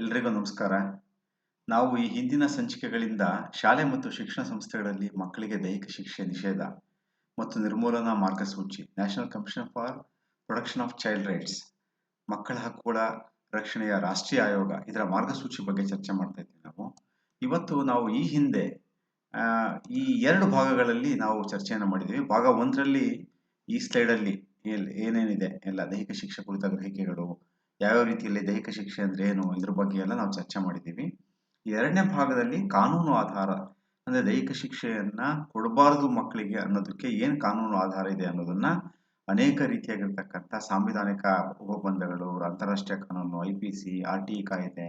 ಎಲ್ರಿಗೂ ನಮಸ್ಕಾರ. ನಾವು ಈ ಹಿಂದಿನ ಸಂಚಿಕೆಗಳಿಂದ ಶಾಲೆ ಮತ್ತು ಶಿಕ್ಷಣ ಸಂಸ್ಥೆಗಳಲ್ಲಿ ಮಕ್ಕಳಿಗೆ ದೈಹಿಕ ಶಿಕ್ಷೆ ನಿಷೇಧ ಮತ್ತು ನಿರ್ಮೂಲನಾ ಮಾರ್ಗಸೂಚಿ national commission for production of child rights ಮಕ್ಕಳ ಹಕ್ಕುಗಳ ರಕ್ಷಣೆಯ ರಾಷ್ಟ್ರೀಯ ಆಯೋಗ ಇದರ ಮಾರ್ಗಸೂಚಿ ಬಗ್ಗೆ ಚರ್ಚೆ ಮಾಡ್ತಾ ಇದ್ದೀವಿ ನಾವು. ಇವತ್ತು ನಾವು ಈ ಹಿಂದೆ ಈ ಎರಡು ಭಾಗಗಳಲ್ಲಿ ನಾವು ಚರ್ಚೆಯನ್ನು ಮಾಡಿದ್ದೀವಿ ಭಾಗ ಒಂದರಲ್ಲಿ ಈ ಸ್ಲೈಡಲ್ಲಿ ಏನೇನಿದೆ? ಎಲ್ಲ ದೈಹಿಕ ಶಿಕ್ಷೆ ಕುರಿತ ಗ್ರಹಿಕೆಗಳು ಯಾವ್ಯಾವ ರೀತಿಯಲ್ಲಿ ದೈಹಿಕ ಶಿಕ್ಷೆ ಅಂದ್ರೆ ಏನು, ಇದ್ರ ಬಗ್ಗೆ ಎಲ್ಲ ನಾವು ಚರ್ಚೆ ಮಾಡಿದ್ದೀವಿ. ಎರಡನೇ ಭಾಗದಲ್ಲಿ ಕಾನೂನು ಆಧಾರ ಅಂದ್ರೆ ದೈಹಿಕ ಶಿಕ್ಷೆಯನ್ನ ಕೊಡಬಾರದು ಮಕ್ಕಳಿಗೆ ಅನ್ನೋದಕ್ಕೆ ಏನ್ ಕಾನೂನು ಆಧಾರ ಇದೆ ಅನ್ನೋದನ್ನ ಅನೇಕ ರೀತಿಯಾಗಿರ್ತಕ್ಕಂಥ ಸಾಂವಿಧಾನಿಕ ಒಪ್ಪಂದಗಳು ಅಂತಾರಾಷ್ಟ್ರೀಯ ಕಾನೂನು, I P C, R T ಕಾಯ್ದೆ,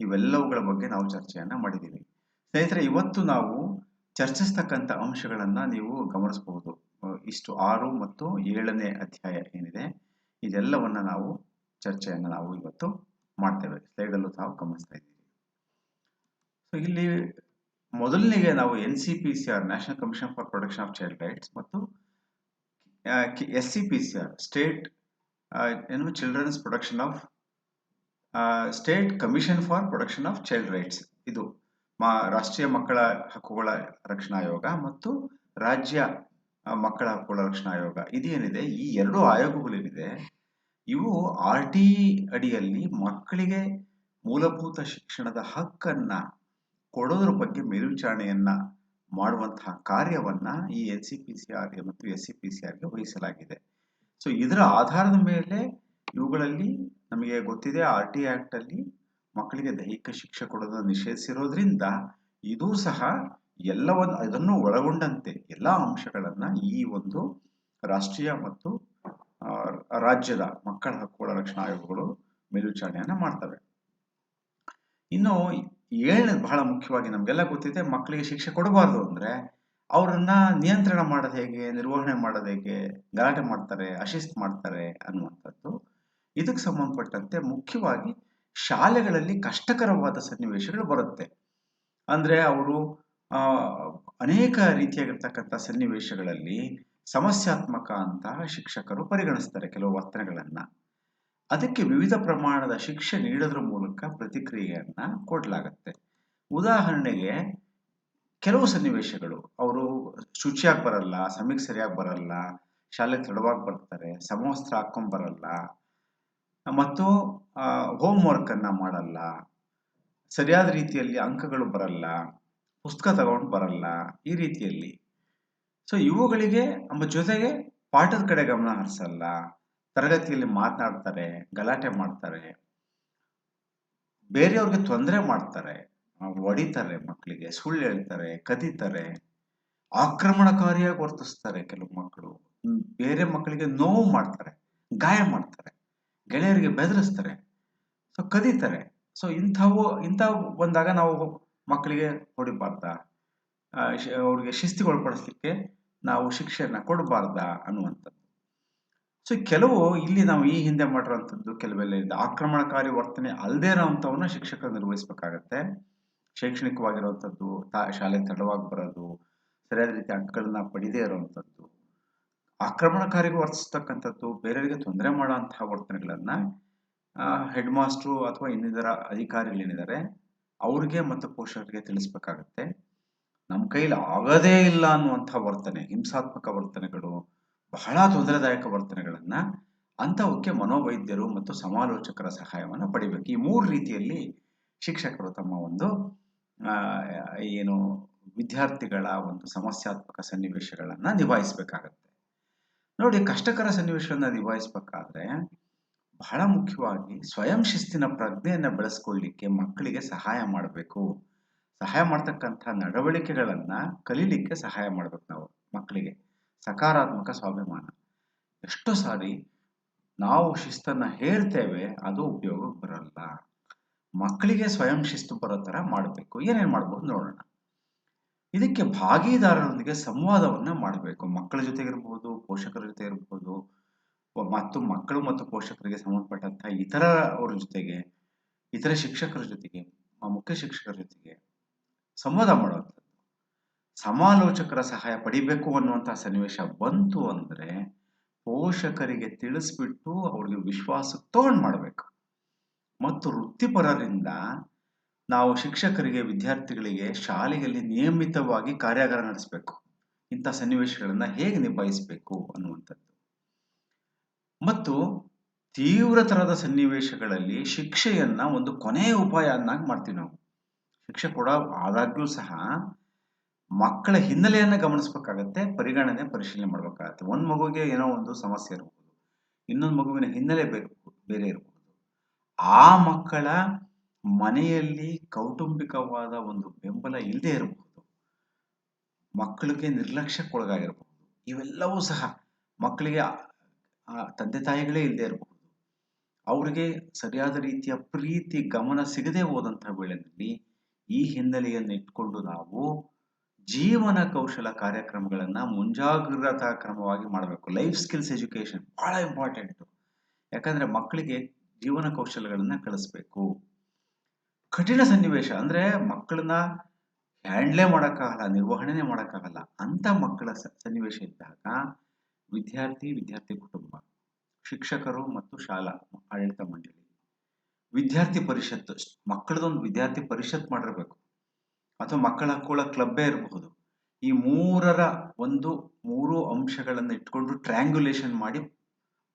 ಇವೆಲ್ಲವುಗಳ ಬಗ್ಗೆ ನಾವು ಚರ್ಚೆಯನ್ನ ಮಾಡಿದ್ದೀವಿ. ಸ್ನೇಹಿತರೆ, ಇವತ್ತು ನಾವು ಚರ್ಚಿಸ್ತಕ್ಕಂಥ ಅಂಶಗಳನ್ನ ನೀವು ಗಮನಿಸಬಹುದು. ಇಷ್ಟು ಆರು ಮತ್ತು ಏಳನೇ ಅಧ್ಯಾಯ ಏನಿದೆ, ಇದೆಲ್ಲವನ್ನ ನಾವು ಚರ್ಚೆಯನ್ನು ನಾವು ಇವತ್ತು ಮಾಡ್ತೇವೆ. ಸ್ಲೈಡಲ್ಲೂ ತಾವು ಗಮನಿಸ್ತಾ ಇದ್ದೀವಿ ಸೊ ಇಲ್ಲಿ ಮೊದಲನಿಗೆ ನಾವು N C P C R national commission for protection of child rights ಮತ್ತು S C P C R state ಏನು children's protection of state commission for protection of child rights ಇದು ಮಾ, ರಾಷ್ಟ್ರೀಯ ಮಕ್ಕಳ ಹಕ್ಕುಗಳ ರಕ್ಷಣಾ ಆಯೋಗ ಮತ್ತು ರಾಜ್ಯ ಮಕ್ಕಳ ಹಕ್ಕುಗಳ ರಕ್ಷಣಾ ಆಯೋಗ. ಇದೇನಿದೆ? ಈ ಎರಡು ಆಯೋಗಗಳೇನಿದೆ? ಇವು ಆರ್ ಟಿ ಅಡಿಯಲ್ಲಿ ಮಕ್ಕಳಿಗೆ ಮೂಲಭೂತ ಶಿಕ್ಷಣದ ಹಕ್ಕನ್ನ ಕೊಡೋದ್ರ ಬಗ್ಗೆ ಮೇಲ್ವಿಚಾರಣೆಯನ್ನ ಮಾಡುವಂತಹ ಕಾರ್ಯವನ್ನ ಈ N C P C R ಮತ್ತು ಎಸ್ ಸಿ ಪಿ ಸಿ ಆರ್ಗೆ ವಹಿಸಲಾಗಿದೆ. ಸೊ ಇದರ ಆಧಾರದ ಮೇಲೆ ಇವುಗಳಲ್ಲಿ ನಮಗೆ ಗೊತ್ತಿದೆ ಆರ್ ಟಿ ಆಕ್ಟ್ ಅಲ್ಲಿ ಮಕ್ಕಳಿಗೆ ದೈಹಿಕ ಶಿಕ್ಷೆ ಕೊಡೋದನ್ನು ನಿಷೇಧಿಸಿರೋದ್ರಿಂದ ಇದು ಸಹ ಎಲ್ಲವನ್ನು ಅದನ್ನು ಒಳಗೊಂಡಂತೆ ಎಲ್ಲಾ ಅಂಶಗಳನ್ನ ಈ ಒಂದು ರಾಷ್ಟ್ರೀಯ ಮತ್ತು ರಾಜ್ಯದ ಮಕ್ಕಳ ಹಕ್ಕುಗಳ ರಕ್ಷಣಾ ಆಯೋಗಗಳು ಮೇಲ್ವಿಚಾರಣೆಯನ್ನು ಮಾಡ್ತವೆ. ಇನ್ನು ಏಳನೇದು ಬಹಳ ಮುಖ್ಯವಾಗಿ ನಮಗೆಲ್ಲ ಗೊತ್ತಿದೆ ಮಕ್ಕಳಿಗೆ ಶಿಕ್ಷೆ ಕೊಡಬಾರ್ದು ಅಂದ್ರೆ ಅವರನ್ನ ನಿಯಂತ್ರಣ ಮಾಡೋದು ಹೇಗೆ, ನಿರ್ವಹಣೆ ಮಾಡೋದು ಹೇಗೆ, ಗಲಾಟೆ ಮಾಡ್ತಾರೆ, ಅಶಿಸ್ತು ಮಾಡ್ತಾರೆ ಅನ್ನುವಂಥದ್ದು. ಇದಕ್ಕೆ ಸಂಬಂಧಪಟ್ಟಂತೆ ಮುಖ್ಯವಾಗಿ ಶಾಲೆಗಳಲ್ಲಿ ಕಷ್ಟಕರವಾದ ಸನ್ನಿವೇಶಗಳು ಬರುತ್ತೆ. ಅಂದ್ರೆ ಅವರು ಅನೇಕ ರೀತಿಯಾಗಿರ್ತಕ್ಕಂಥ ಸನ್ನಿವೇಶಗಳಲ್ಲಿ ಸಮಸ್ಯಾತ್ಮಕ ಅಂತ ಶಿಕ್ಷಕರು ಪರಿಗಣಿಸ್ತಾರೆ ಕೆಲವು ವರ್ತನೆಗಳನ್ನು. ಅದಕ್ಕೆ ವಿವಿಧ ಪ್ರಮಾಣದ ಶಿಕ್ಷೆ ನೀಡೋದ್ರ ಮೂಲಕ ಪ್ರತಿಕ್ರಿಯೆಯನ್ನ ಕೊಡಲಾಗುತ್ತೆ. ಉದಾಹರಣೆಗೆ, ಕೆಲವು ಸನ್ನಿವೇಶಗಳು, ಅವರು ಶುಚಿಯಾಗಿ ಬರಲ್ಲ, ಸಮಯಕ್ಕೆ ಸರಿಯಾಗಿ ಬರಲ್ಲ, ಶಾಲೆ ತಡವಾಗಿ ಬರ್ತಾರೆ, ಸಮವಸ್ತ್ರ ಹಾಕೊಂಡ್ ಬರಲ್ಲ, ಮತ್ತು ಹೋಮ್ ವರ್ಕ್ ಅನ್ನ ಮಾಡಲ್ಲ, ಸರಿಯಾದ ರೀತಿಯಲ್ಲಿ ಅಂಕಗಳು ಬರಲ್ಲ, ಪುಸ್ತಕ ತಗೊಂಡು ಬರಲ್ಲ, ಈ ರೀತಿಯಲ್ಲಿ. ಸೊ ಇವುಗಳಿಗೆ ನಮ್ಮ ಜೊತೆಗೆ ಪಾಠದ ಕಡೆ ಗಮನ ಹರಿಸಲ್ಲ. ತರಗತಿಯಲ್ಲಿ ಮಾತನಾಡ್ತಾರೆ, ಗಲಾಟೆ ಮಾಡ್ತಾರೆ. ಬೇರೆಯವ್ರಿಗೆ ತೊಂದರೆ ಮಾಡ್ತಾರೆ. ಹೊಡಿತಾರೆ ಮಕ್ಕಳಿಗೆ, ಸುಳ್ಳು ಹೇಳ್ತಾರೆ, ಕದೀತಾರೆ, ಆಕ್ರಮಣಕಾರಿಯಾಗಿ ವರ್ತಿಸ್ತಾರೆ ಕೆಲವು ಮಕ್ಕಳು. ಬೇರೆ ಮಕ್ಕಳಿಗೆ ನೋವು ಮಾಡ್ತಾರೆ, ಗಾಯ ಮಾಡ್ತಾರೆ, ಗೆಳೆಯರಿಗೆ ಬೆದರಿಸ್ತಾರೆ. ಸೊ ಕದೀತಾರೆ. ಸೊ ಇಂಥವು ಇಂಥವು ಬಂದಾಗ ನಾವು ಮಕ್ಕಳಿಗೆ ಹೊಡಿಬಾರ್ದ? ಅವ್ರಿಗೆ ಶಿಸ್ತಿಗೊಳಪಡಿಸ್ಲಿಕ್ಕೆ ನಾವು ಶಿಕ್ಷೆಯನ್ನು ಕೊಡಬಾರ್ದ ಅನ್ನುವಂಥದ್ದು. ಸೊ ಕೆಲವು ಇಲ್ಲಿ ನಾವು ಈ ಹಿಂದೆ ಮಾಡಿರುವಂಥದ್ದು ಕೆಲವೆಲ್ಲ ಇದೆ ಆಕ್ರಮಣಕಾರಿ ವರ್ತನೆ ಅಲ್ಲದೇ ಇರೋವಂಥವನ್ನ ಶಿಕ್ಷಕರು ನಿರ್ವಹಿಸಬೇಕಾಗತ್ತೆ. ಶೈಕ್ಷಣಿಕವಾಗಿರುವಂಥದ್ದು, ತಾ, ಶಾಲೆ ತಡವಾಗಿ ಬರೋದು, ಸರಿಯಾದ ರೀತಿ ಅಂಕಗಳನ್ನ ಪಡೆದೇ ಇರೋವಂಥದ್ದು ಆಕ್ರಮಣಕಾರಿಗೆ ವರ್ತಿಸ್ತಕ್ಕಂಥದ್ದು, ಬೇರೆಯವರಿಗೆ ತೊಂದರೆ ಮಾಡುವಂತಹ ವರ್ತನೆಗಳನ್ನ ಹೆಡ್ ಮಾಸ್ಟ್ರು ಅಥವಾ ಇನ್ನಿತರ ಅಧಿಕಾರಿಗಳೇನಿದ್ದಾರೆ, ಅವ್ರಿಗೆ ಮತ್ತು ಪೋಷಕರಿಗೆ ತಿಳಿಸ್ಬೇಕಾಗತ್ತೆ. ನಮ್ಮ ಕೈಲಿ ಆಗದೇ ಇಲ್ಲ ಅನ್ನುವಂಥ ವರ್ತನೆ, ಹಿಂಸಾತ್ಮಕ ವರ್ತನೆಗಳು, ಬಹಳ ತೊಂದರೆದಾಯಕ ವರ್ತನೆಗಳನ್ನ ಅಂಥವಕ್ಕೆ ಮನೋವೈದ್ಯರು ಮತ್ತು ಸಮಾಲೋಚಕರ ಸಹಾಯವನ್ನು ಪಡಿಬೇಕು. ಈ ಮೂರು ರೀತಿಯಲ್ಲಿ ಶಿಕ್ಷಕರು ತಮ್ಮ ಒಂದು ಏನು ವಿದ್ಯಾರ್ಥಿಗಳ ಒಂದು ಸಮಸ್ಯಾತ್ಮಕ ಸನ್ನಿವೇಶಗಳನ್ನು ನಿಭಾಯಿಸಬೇಕಾಗತ್ತೆ. ನೋಡಿ, ಕಷ್ಟಕರ ಸನ್ನಿವೇಶಗಳನ್ನ ನಿಭಾಯಿಸಬೇಕಾದ್ರೆ ಬಹಳ ಮುಖ್ಯವಾಗಿ ಸ್ವಯಂ ಶಿಸ್ತಿನ ಪ್ರಜ್ಞೆಯನ್ನು ಬೆಳೆಸ್ಕೊಳ್ಳಿಕ್ಕೆ ಮಕ್ಕಳಿಗೆ ಸಹಾಯ ಮಾಡಬೇಕು. ಸಹಾಯ ಮಾಡ್ತಕ್ಕಂಥ ನಡವಳಿಕೆಗಳನ್ನ ಕಲೀಲಿಕ್ಕೆ ಸಹಾಯ ಮಾಡ್ಬೇಕು ನಾವು ಮಕ್ಕಳಿಗೆ. ಸಕಾರಾತ್ಮಕ ಸ್ವಾಭಿಮಾನ. ಎಷ್ಟೋ ಸಾರಿ ನಾವು ಶಿಸ್ತನ್ನ ಹೇರ್ತೇವೆ, ಅದು ಉಪಯೋಗಕ್ಕೆ ಬರಲ್ಲ. ಮಕ್ಕಳಿಗೆ ಸ್ವಯಂ ಶಿಸ್ತು ಬರೋ ತರ ಮಾಡಬೇಕು. ಏನೇನ್ ಮಾಡ್ಬೋದು ನೋಡೋಣ. ಇದಕ್ಕೆ ಭಾಗಿದಾರರೊಂದಿಗೆ ಸಂವಾದವನ್ನ ಮಾಡಬೇಕು. ಮಕ್ಕಳ ಜೊತೆ ಇರ್ಬೋದು, ಪೋಷಕರ ಜೊತೆ ಇರ್ಬೋದು, ಮತ್ತು ಮಕ್ಕಳು ಮತ್ತು ಪೋಷಕರಿಗೆ ಸಂಬಂಧಪಟ್ಟಂತಹ ಇತರ ಅವ್ರ ಜೊತೆಗೆ, ಇತರ ಶಿಕ್ಷಕರ ಜೊತೆಗೆ ಮುಖ್ಯ ಶಿಕ್ಷಕರ ಜೊತೆಗೆ. ಸಂವಾದ ಮಾಡುವಂಥದ್ದು ಸಮಾಲೋಚಕರ ಸಹಾಯ ಪಡಿಬೇಕು ಅನ್ನುವಂಥ ಸನ್ನಿವೇಶ ಬಂತು ಅಂದ್ರೆ ಪೋಷಕರಿಗೆ ತಿಳಿಸ್ಬಿಟ್ಟು ಅವ್ರಿಗೆ ವಿಶ್ವಾಸ ತಗೊಂಡು ಮಾಡಬೇಕು. ಮತ್ತು ವೃತ್ತಿಪರರಿಂದ ನಾವು ಶಿಕ್ಷಕರಿಗೆ, ವಿದ್ಯಾರ್ಥಿಗಳಿಗೆ ಶಾಲೆಯಲ್ಲಿ ನಿಯಮಿತವಾಗಿ ಕಾರ್ಯಾಗಾರ ನಡೆಸಬೇಕು. ಇಂಥ ಸನ್ನಿವೇಶಗಳನ್ನು ಹೇಗೆ ನಿಭಾಯಿಸಬೇಕು ಅನ್ನುವಂಥದ್ದು. ಮತ್ತು ತೀವ್ರತರದ ಸನ್ನಿವೇಶಗಳಲ್ಲಿ ಶಿಕ್ಷೆಯನ್ನ ಒಂದು ಕೊನೆಯ ಉಪಾಯ ಅನ್ನಾಗಿ ಮಾಡ್ತೀವಿ ನಾವು. ಶಿಕ್ಷೆ ಕೂಡ ಆದಾಗ್ಯೂ ಸಹ ಮಕ್ಕಳ ಹಿನ್ನೆಲೆಯನ್ನು ಗಮನಿಸಬೇಕಾಗತ್ತೆ, ಪರಿಗಣನೆ, ಪರಿಶೀಲನೆ ಮಾಡಬೇಕಾಗತ್ತೆ. ಒಂದು ಮಗುವಿಗೆ ಏನೋ ಒಂದು ಸಮಸ್ಯೆ ಇರಬಹುದು ಇನ್ನೊಂದು ಮಗುವಿನ ಹಿನ್ನೆಲೆ ಬೇರೆ ಇರಬಹುದು ಆ ಮಕ್ಕಳ ಮನೆಯಲ್ಲಿ ಕೌಟುಂಬಿಕವಾದ ಒಂದು ಬೆಂಬಲ ಇಲ್ಲದೆ ಇರಬಹುದು ಮಕ್ಕಳಿಗೆ ನಿರ್ಲಕ್ಷ್ಯಕ್ಕೊಳಗಾಗಿರಬಹುದು ಇವೆಲ್ಲವೂ ಸಹ ಮಕ್ಕಳಿಗೆ ತಂದೆ ತಾಯಿಗಳೇ ಇಲ್ಲದೆ ಇರಬಹುದು ಅವರಿಗೆ ಸರಿಯಾದ ರೀತಿಯ ಪ್ರೀತಿ, ಗಮನ ಸಿಗದೆ ಹೋದಂತಹ ವೇಳೆಯಲ್ಲಿ ಈ ಹಿನ್ನೆಲೆಯನ್ನು ಇಟ್ಕೊಂಡು ನಾವು ಜೀವನ ಕೌಶಲ ಕಾರ್ಯಕ್ರಮಗಳನ್ನ ಮುಂಜಾಗ್ರತಾ ಕ್ರಮವಾಗಿ ಮಾಡಬೇಕು. ಲೈಫ್ ಸ್ಕಿಲ್ಸ್ ಎಜುಕೇಶನ್ ಬಹಳ ಇಂಪಾರ್ಟೆಂಟ್ ಯಾಕಂದ್ರೆ ಮಕ್ಕಳಿಗೆ ಜೀವನ ಕೌಶಲಗಳನ್ನು ಕಲಿಸ್ಬೇಕು. ಕಠಿಣ ಸನ್ನಿವೇಶ ಅಂದ್ರೆ ಮಕ್ಕಳನ್ನ ಹ್ಯಾಂಡ್ಲೇ ಮಾಡೋಕ್ಕಾಗಲ್ಲ, ನಿರ್ವಹಣೆನೇ ಮಾಡೋಕ್ಕಾಗಲ್ಲ. ಅಂತ ಮಕ್ಕಳ ಸನ್ನಿವೇಶ ಇದ್ದಾಗ ವಿದ್ಯಾರ್ಥಿ ವಿದ್ಯಾರ್ಥಿ ಕುಟುಂಬ, ಶಿಕ್ಷಕರು ಮತ್ತು ಶಾಲಾ, ಆಡಳಿತ ಮಂಡಳಿ ವಿದ್ಯಾರ್ಥಿ ಪರಿಷತ್ತು, ಮಕ್ಕಳದೊಂದು ವಿದ್ಯಾರ್ಥಿ ಪರಿಷತ್ ಮಾಡಿರಬೇಕು. ಅಥವಾ ಮಕ್ಕಳ ಹಕ್ಕುಗಳ ಕ್ಲಬ್ಬೇ ಇರಬಹುದು. ಈ ಮೂರರ ಒಂದು ಮೂರು ಅಂಶಗಳನ್ನು ಇಟ್ಕೊಂಡು ಟ್ರ್ಯಾಂಗ್ಯುಲೇಷನ್ ಮಾಡಿ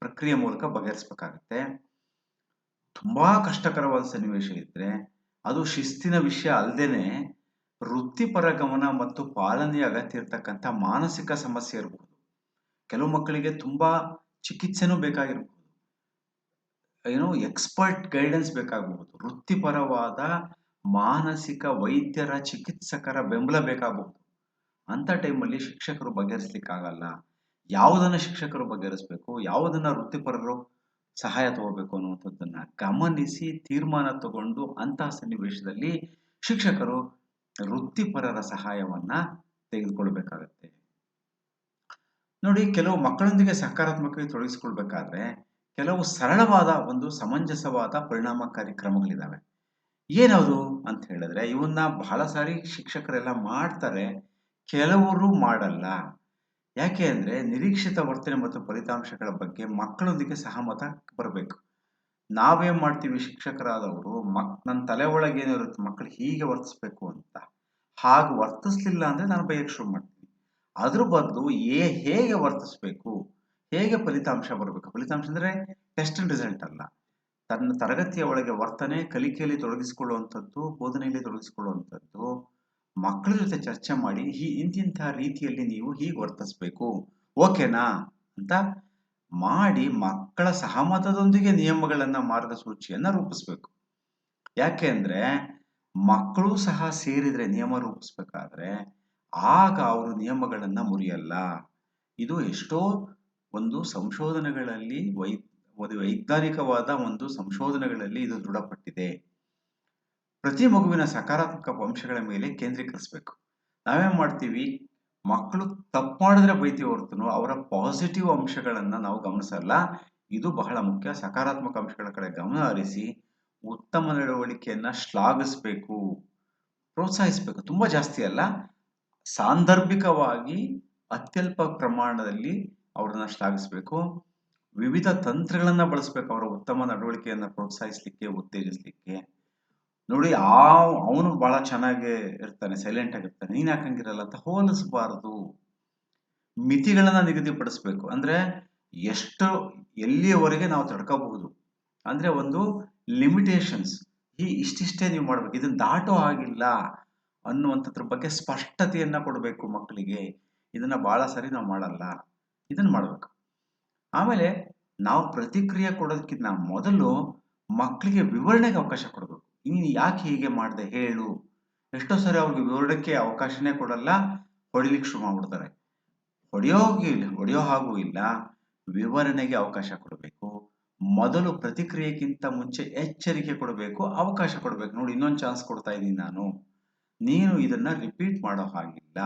ಪ್ರಕ್ರಿಯೆ ಮೂಲಕ ಬಗೆಹರಿಸಬೇಕಾಗತ್ತೆ. ತುಂಬಾ ಕಷ್ಟಕರವಾದ ಸನ್ನಿವೇಶ ಇದ್ರೆ ಅದು ಶಿಸ್ತಿನ ವಿಷಯ ಅಲ್ಲದೇನೆ ವೃತ್ತಿಪರ ಗಮನ ಮತ್ತು ಪಾಲನೆಯ ಅಗತ್ಯ ಇರತಕ್ಕಂಥ ಮಾನಸಿಕ ಸಮಸ್ಯೆ ಇರಬಹುದು. ಕೆಲವು ಮಕ್ಕಳಿಗೆ ತುಂಬಾ ಚಿಕಿತ್ಸೆನೂ ಬೇಕಾಗಿರಬಹುದು. ಏನೋ ಎಕ್ಸ್ಪರ್ಟ್ ಗೈಡೆನ್ಸ್ ಬೇಕಾಗಬಹುದು. ವೃತ್ತಿಪರವಾದ ಮಾನಸಿಕ ವೈದ್ಯರ ಚಿಕಿತ್ಸಕರ ಬೆಂಬಲ ಬೇಕಾಗಬಹುದು. ಅಂತ ಟೈಮಲ್ಲಿ ಶಿಕ್ಷಕರು ಬಗೆಹರಿಸ್ಲಿಕ್ಕಾಗಲ್ಲ. ಯಾವುದನ್ನ ಶಿಕ್ಷಕರು ಬಗೆಹರಿಸ್ಬೇಕು, ಯಾವುದನ್ನ ವೃತ್ತಿಪರರು ಸಹಾಯ ತಗೋಬೇಕು ಅನ್ನುವಂಥದ್ದನ್ನ ಗಮನಿಸಿ ತೀರ್ಮಾನ ತಗೊಂಡು ಅಂತಹ ಸನ್ನಿವೇಶದಲ್ಲಿ ಶಿಕ್ಷಕರು ವೃತ್ತಿಪರರ ಸಹಾಯವನ್ನ ತೆಗೆದುಕೊಳ್ಬೇಕಾಗತ್ತೆ. ನೋಡಿ, ಕೆಲವು ಮಕ್ಕಳೊಂದಿಗೆ ಸಕಾರಾತ್ಮಕವಾಗಿ ತೊಡಗಿಸಿಕೊಳ್ಬೇಕಾದ್ರೆ ಕೆಲವು ಸರಳವಾದ ಒಂದು ಸಮಂಜಸವಾದ ಪರಿಣಾಮಕಾರಿ ಕ್ರಮಗಳಿದ್ದಾವೆ ಏನದು ಅಂತ ಹೇಳಿದ್ರೆ, ಇವನ್ನ ಬಹಳ ಸಾರಿ ಶಿಕ್ಷಕರೆಲ್ಲ ಮಾಡ್ತಾರೆ, ಕೆಲವರು ಮಾಡಲ್ಲ. ಯಾಕೆ ಅಂದರೆ, ನಿರೀಕ್ಷಿತ ವರ್ತನೆ ಮತ್ತು ಫಲಿತಾಂಶಗಳ ಬಗ್ಗೆ ಮಕ್ಕಳೊಂದಿಗೆ ಸಹಮತ ಬರಬೇಕು. ನಾವೇ ಮಾಡ್ತೀವಿ ಶಿಕ್ಷಕರಾದವರು, ಮಕ್ ನನ್ನ ತಲೆ ಒಳಗೆ ಏನಿರುತ್ತೆ ಮಕ್ಕಳು ಹೀಗೆ ವರ್ತಿಸ್ಬೇಕು ಅಂತ. ಹಾಗೆ ವರ್ತಿಸ್ಲಿಲ್ಲ ಅಂದ್ರೆ ನಾನು ಬೈಯಕ್ಕೆ ಶುರು ಮಾಡ್ತೀನಿ. ಅದ್ರ ಬದಲು ಏ ಹೇಗೆ ವರ್ತಿಸ್ಬೇಕು? ಹೇಗೆ ಫಲಿತಾಂಶ ಬರಬೇಕು? ಫಲಿತಾಂಶ ಅಂದ್ರೆ ಟೆಸ್ಟ್ ಅಂಡ್ ರಿಸಲ್ಟ್ ಅಲ್ಲ. ತನ್ನ ತರಗತಿಯ ಒಳಗೆ ವರ್ತನೆ ಕಲಿಕೆಯಲ್ಲಿ ತೊಡಗಿಸಿಕೊಳ್ಳುವಂಥದ್ದು, ಬೋಧನೆಯಲ್ಲಿ ತೊಡಗಿಸಿಕೊಳ್ಳುವಂಥದ್ದು, ಮಕ್ಕಳ ಜೊತೆ ಚರ್ಚೆ ಮಾಡಿ ಈ ಇಂತಿಂತಹ ರೀತಿಯಲ್ಲಿ ನೀವು ಹೀಗೆ ವರ್ತಿಸ್ಬೇಕು. ಓಕೆನಾ? ಅಂತ ಮಾಡಿ ಮಕ್ಕಳ ಸಹಮತದೊಂದಿಗೆ ನಿಯಮಗಳನ್ನ ಮಾರ್ಗಸೂಚಿಯನ್ನ ರೂಪಿಸ್ಬೇಕು. ಯಾಕೆ ಅಂದ್ರೆ ಮಕ್ಕಳು ಸಹ ಸೇರಿದ್ರೆ ನಿಯಮ ರೂಪಿಸ್ಬೇಕಾದ್ರೆ ಆಗ ಅವರು ನಿಯಮಗಳನ್ನ ಮುರಿಯಲ್ಲ. ಇದು ಎಷ್ಟೋ ಒಂದು ಸಂಶೋಧನೆಗಳಲ್ಲಿ ವೈ ವೈಜ್ಞಾನಿಕವಾದ ಒಂದು ಸಂಶೋಧನೆಗಳಲ್ಲಿ ಇದು ದೃಢಪಟ್ಟಿದೆ. ಪ್ರತಿ ಮಗುವಿನ ಸಕಾರಾತ್ಮಕ ಅಂಶಗಳ ಮೇಲೆ ಕೇಂದ್ರೀಕರಿಸಬೇಕು. ನಾವೇನ್ ಮಾಡ್ತೀವಿ? ಮಕ್ಕಳು ತಪ್ಪು ಮಾಡಿದ್ರೆ ಬೈತೀವಿ ಹೊರತು ಅವರ ಪಾಸಿಟಿವ್ ಅಂಶಗಳನ್ನು ನಾವು ಗಮನಿಸಲ್ಲ. ಇದು ಬಹಳ ಮುಖ್ಯ. ಸಕಾರಾತ್ಮಕ ಅಂಶಗಳ ಕಡೆ ಗಮನ ಹರಿಸಿ ಉತ್ತಮ ನಡವಳಿಕೆಯನ್ನ ಶ್ಲಾಘಿಸಬೇಕು. ಪ್ರೋತ್ಸಾಹಿಸಬೇಕು. ತುಂಬಾ ಜಾಸ್ತಿ ಅಲ್ಲ. ಸಾಂದರ್ಭಿಕವಾಗಿ ಅತ್ಯಲ್ಪ ಪ್ರಮಾಣದಲ್ಲಿ ಅವ್ರನ್ನ ಶ್ಲಾಘಿಸಬೇಕು. ವಿವಿಧ ತಂತ್ರಗಳನ್ನ ಬಳಸಬೇಕು, ಅವರ ಉತ್ತಮ ನಡವಳಿಕೆಯನ್ನ ಪ್ರೋತ್ಸಾಹಿಸ್ಲಿಕ್ಕೆ, ಉತ್ತೇಜಿಸ್ಲಿಕ್ಕೆ. ನೋಡಿ ಆ ಅವನು ಬಹಳ ಚೆನ್ನಾಗಿ ಇರ್ತಾನೆ ಸೈಲೆಂಟ್ ಆಗಿರ್ತಾನೆ. ನೀನ್ ಯಾಕಂಗಿರಲ್ಲ ಅಂತ ಹೋಲಿಸಬಾರದು ಮಿತಿಗಳನ್ನ ನಿಗದಿಪಡಿಸ್ಬೇಕು. ಅಂದ್ರೆ ಎಷ್ಟು, ಎಲ್ಲಿಯವರೆಗೆ ನಾವು ತಡ್ಕೋಬಹುದು? ಅಂದ್ರೆ ಒಂದು ಲಿಮಿಟೇಷನ್ಸ್ ಈ ಇಷ್ಟಿಷ್ಟೇ ನೀವು ಮಾಡ್ಬೇಕು. ಇದನ್ನ ದಾಟೋ ಆಗಿಲ್ಲ ಅನ್ನುವಂಥದ್ರ ಬಗ್ಗೆ ಸ್ಪಷ್ಟತೆಯನ್ನ ಕೊಡಬೇಕು ಮಕ್ಕಳಿಗೆ. ಇದನ್ನ ಬಹಳ ಸರಿ ನಾವು ಮಾಡಲ್ಲ. ಇದನ್ನ ಮಾಡ್ಬೇಕು. ಆಮೇಲೆ ನಾವು ಪ್ರತಿಕ್ರಿಯೆ ಕೊಡೋದಕ್ಕಿಂತ ಮೊದಲು ಮಕ್ಕಳಿಗೆ ವಿವರಣೆಗೆ ಅವಕಾಶ ಕೊಡಬೇಕು. ನೀನು ಯಾಕೆ ಹೀಗೆ ಮಾಡಿದೆ ಹೇಳು. ಎಷ್ಟೋ ಸರಿ ಅವ್ರಿಗೆ ವಿವರಣೆಗೆ ಅವಕಾಶನೇ ಕೊಡಲ್ಲ, ಹೊಡಿಲಿಕ್ಕೆ ಶುರು ಮಾಡ್ಬಿಡ್ತಾರೆ. ಇಲ್ಲ, ಹೊಡೆಯೋ ಹಾಗೂ ಇಲ್ಲ, ವಿವರಣೆಗೆ ಅವಕಾಶ ಕೊಡಬೇಕು. ಮೊದಲು ಪ್ರತಿಕ್ರಿಯೆಗಿಂತ ಮುಂಚೆ ಎಚ್ಚರಿಕೆ ಕೊಡಬೇಕು, ಅವಕಾಶ ಕೊಡಬೇಕು. ನೋಡಿ, ಇನ್ನೊಂದು ಚಾನ್ಸ್ ಕೊಡ್ತಾ ಇದ್ದೀನಿ ನಾನು. ನೀನು ಇದನ್ನ ರಿಪೀಟ್ ಮಾಡೋ ಹಾಗಿಲ್ಲ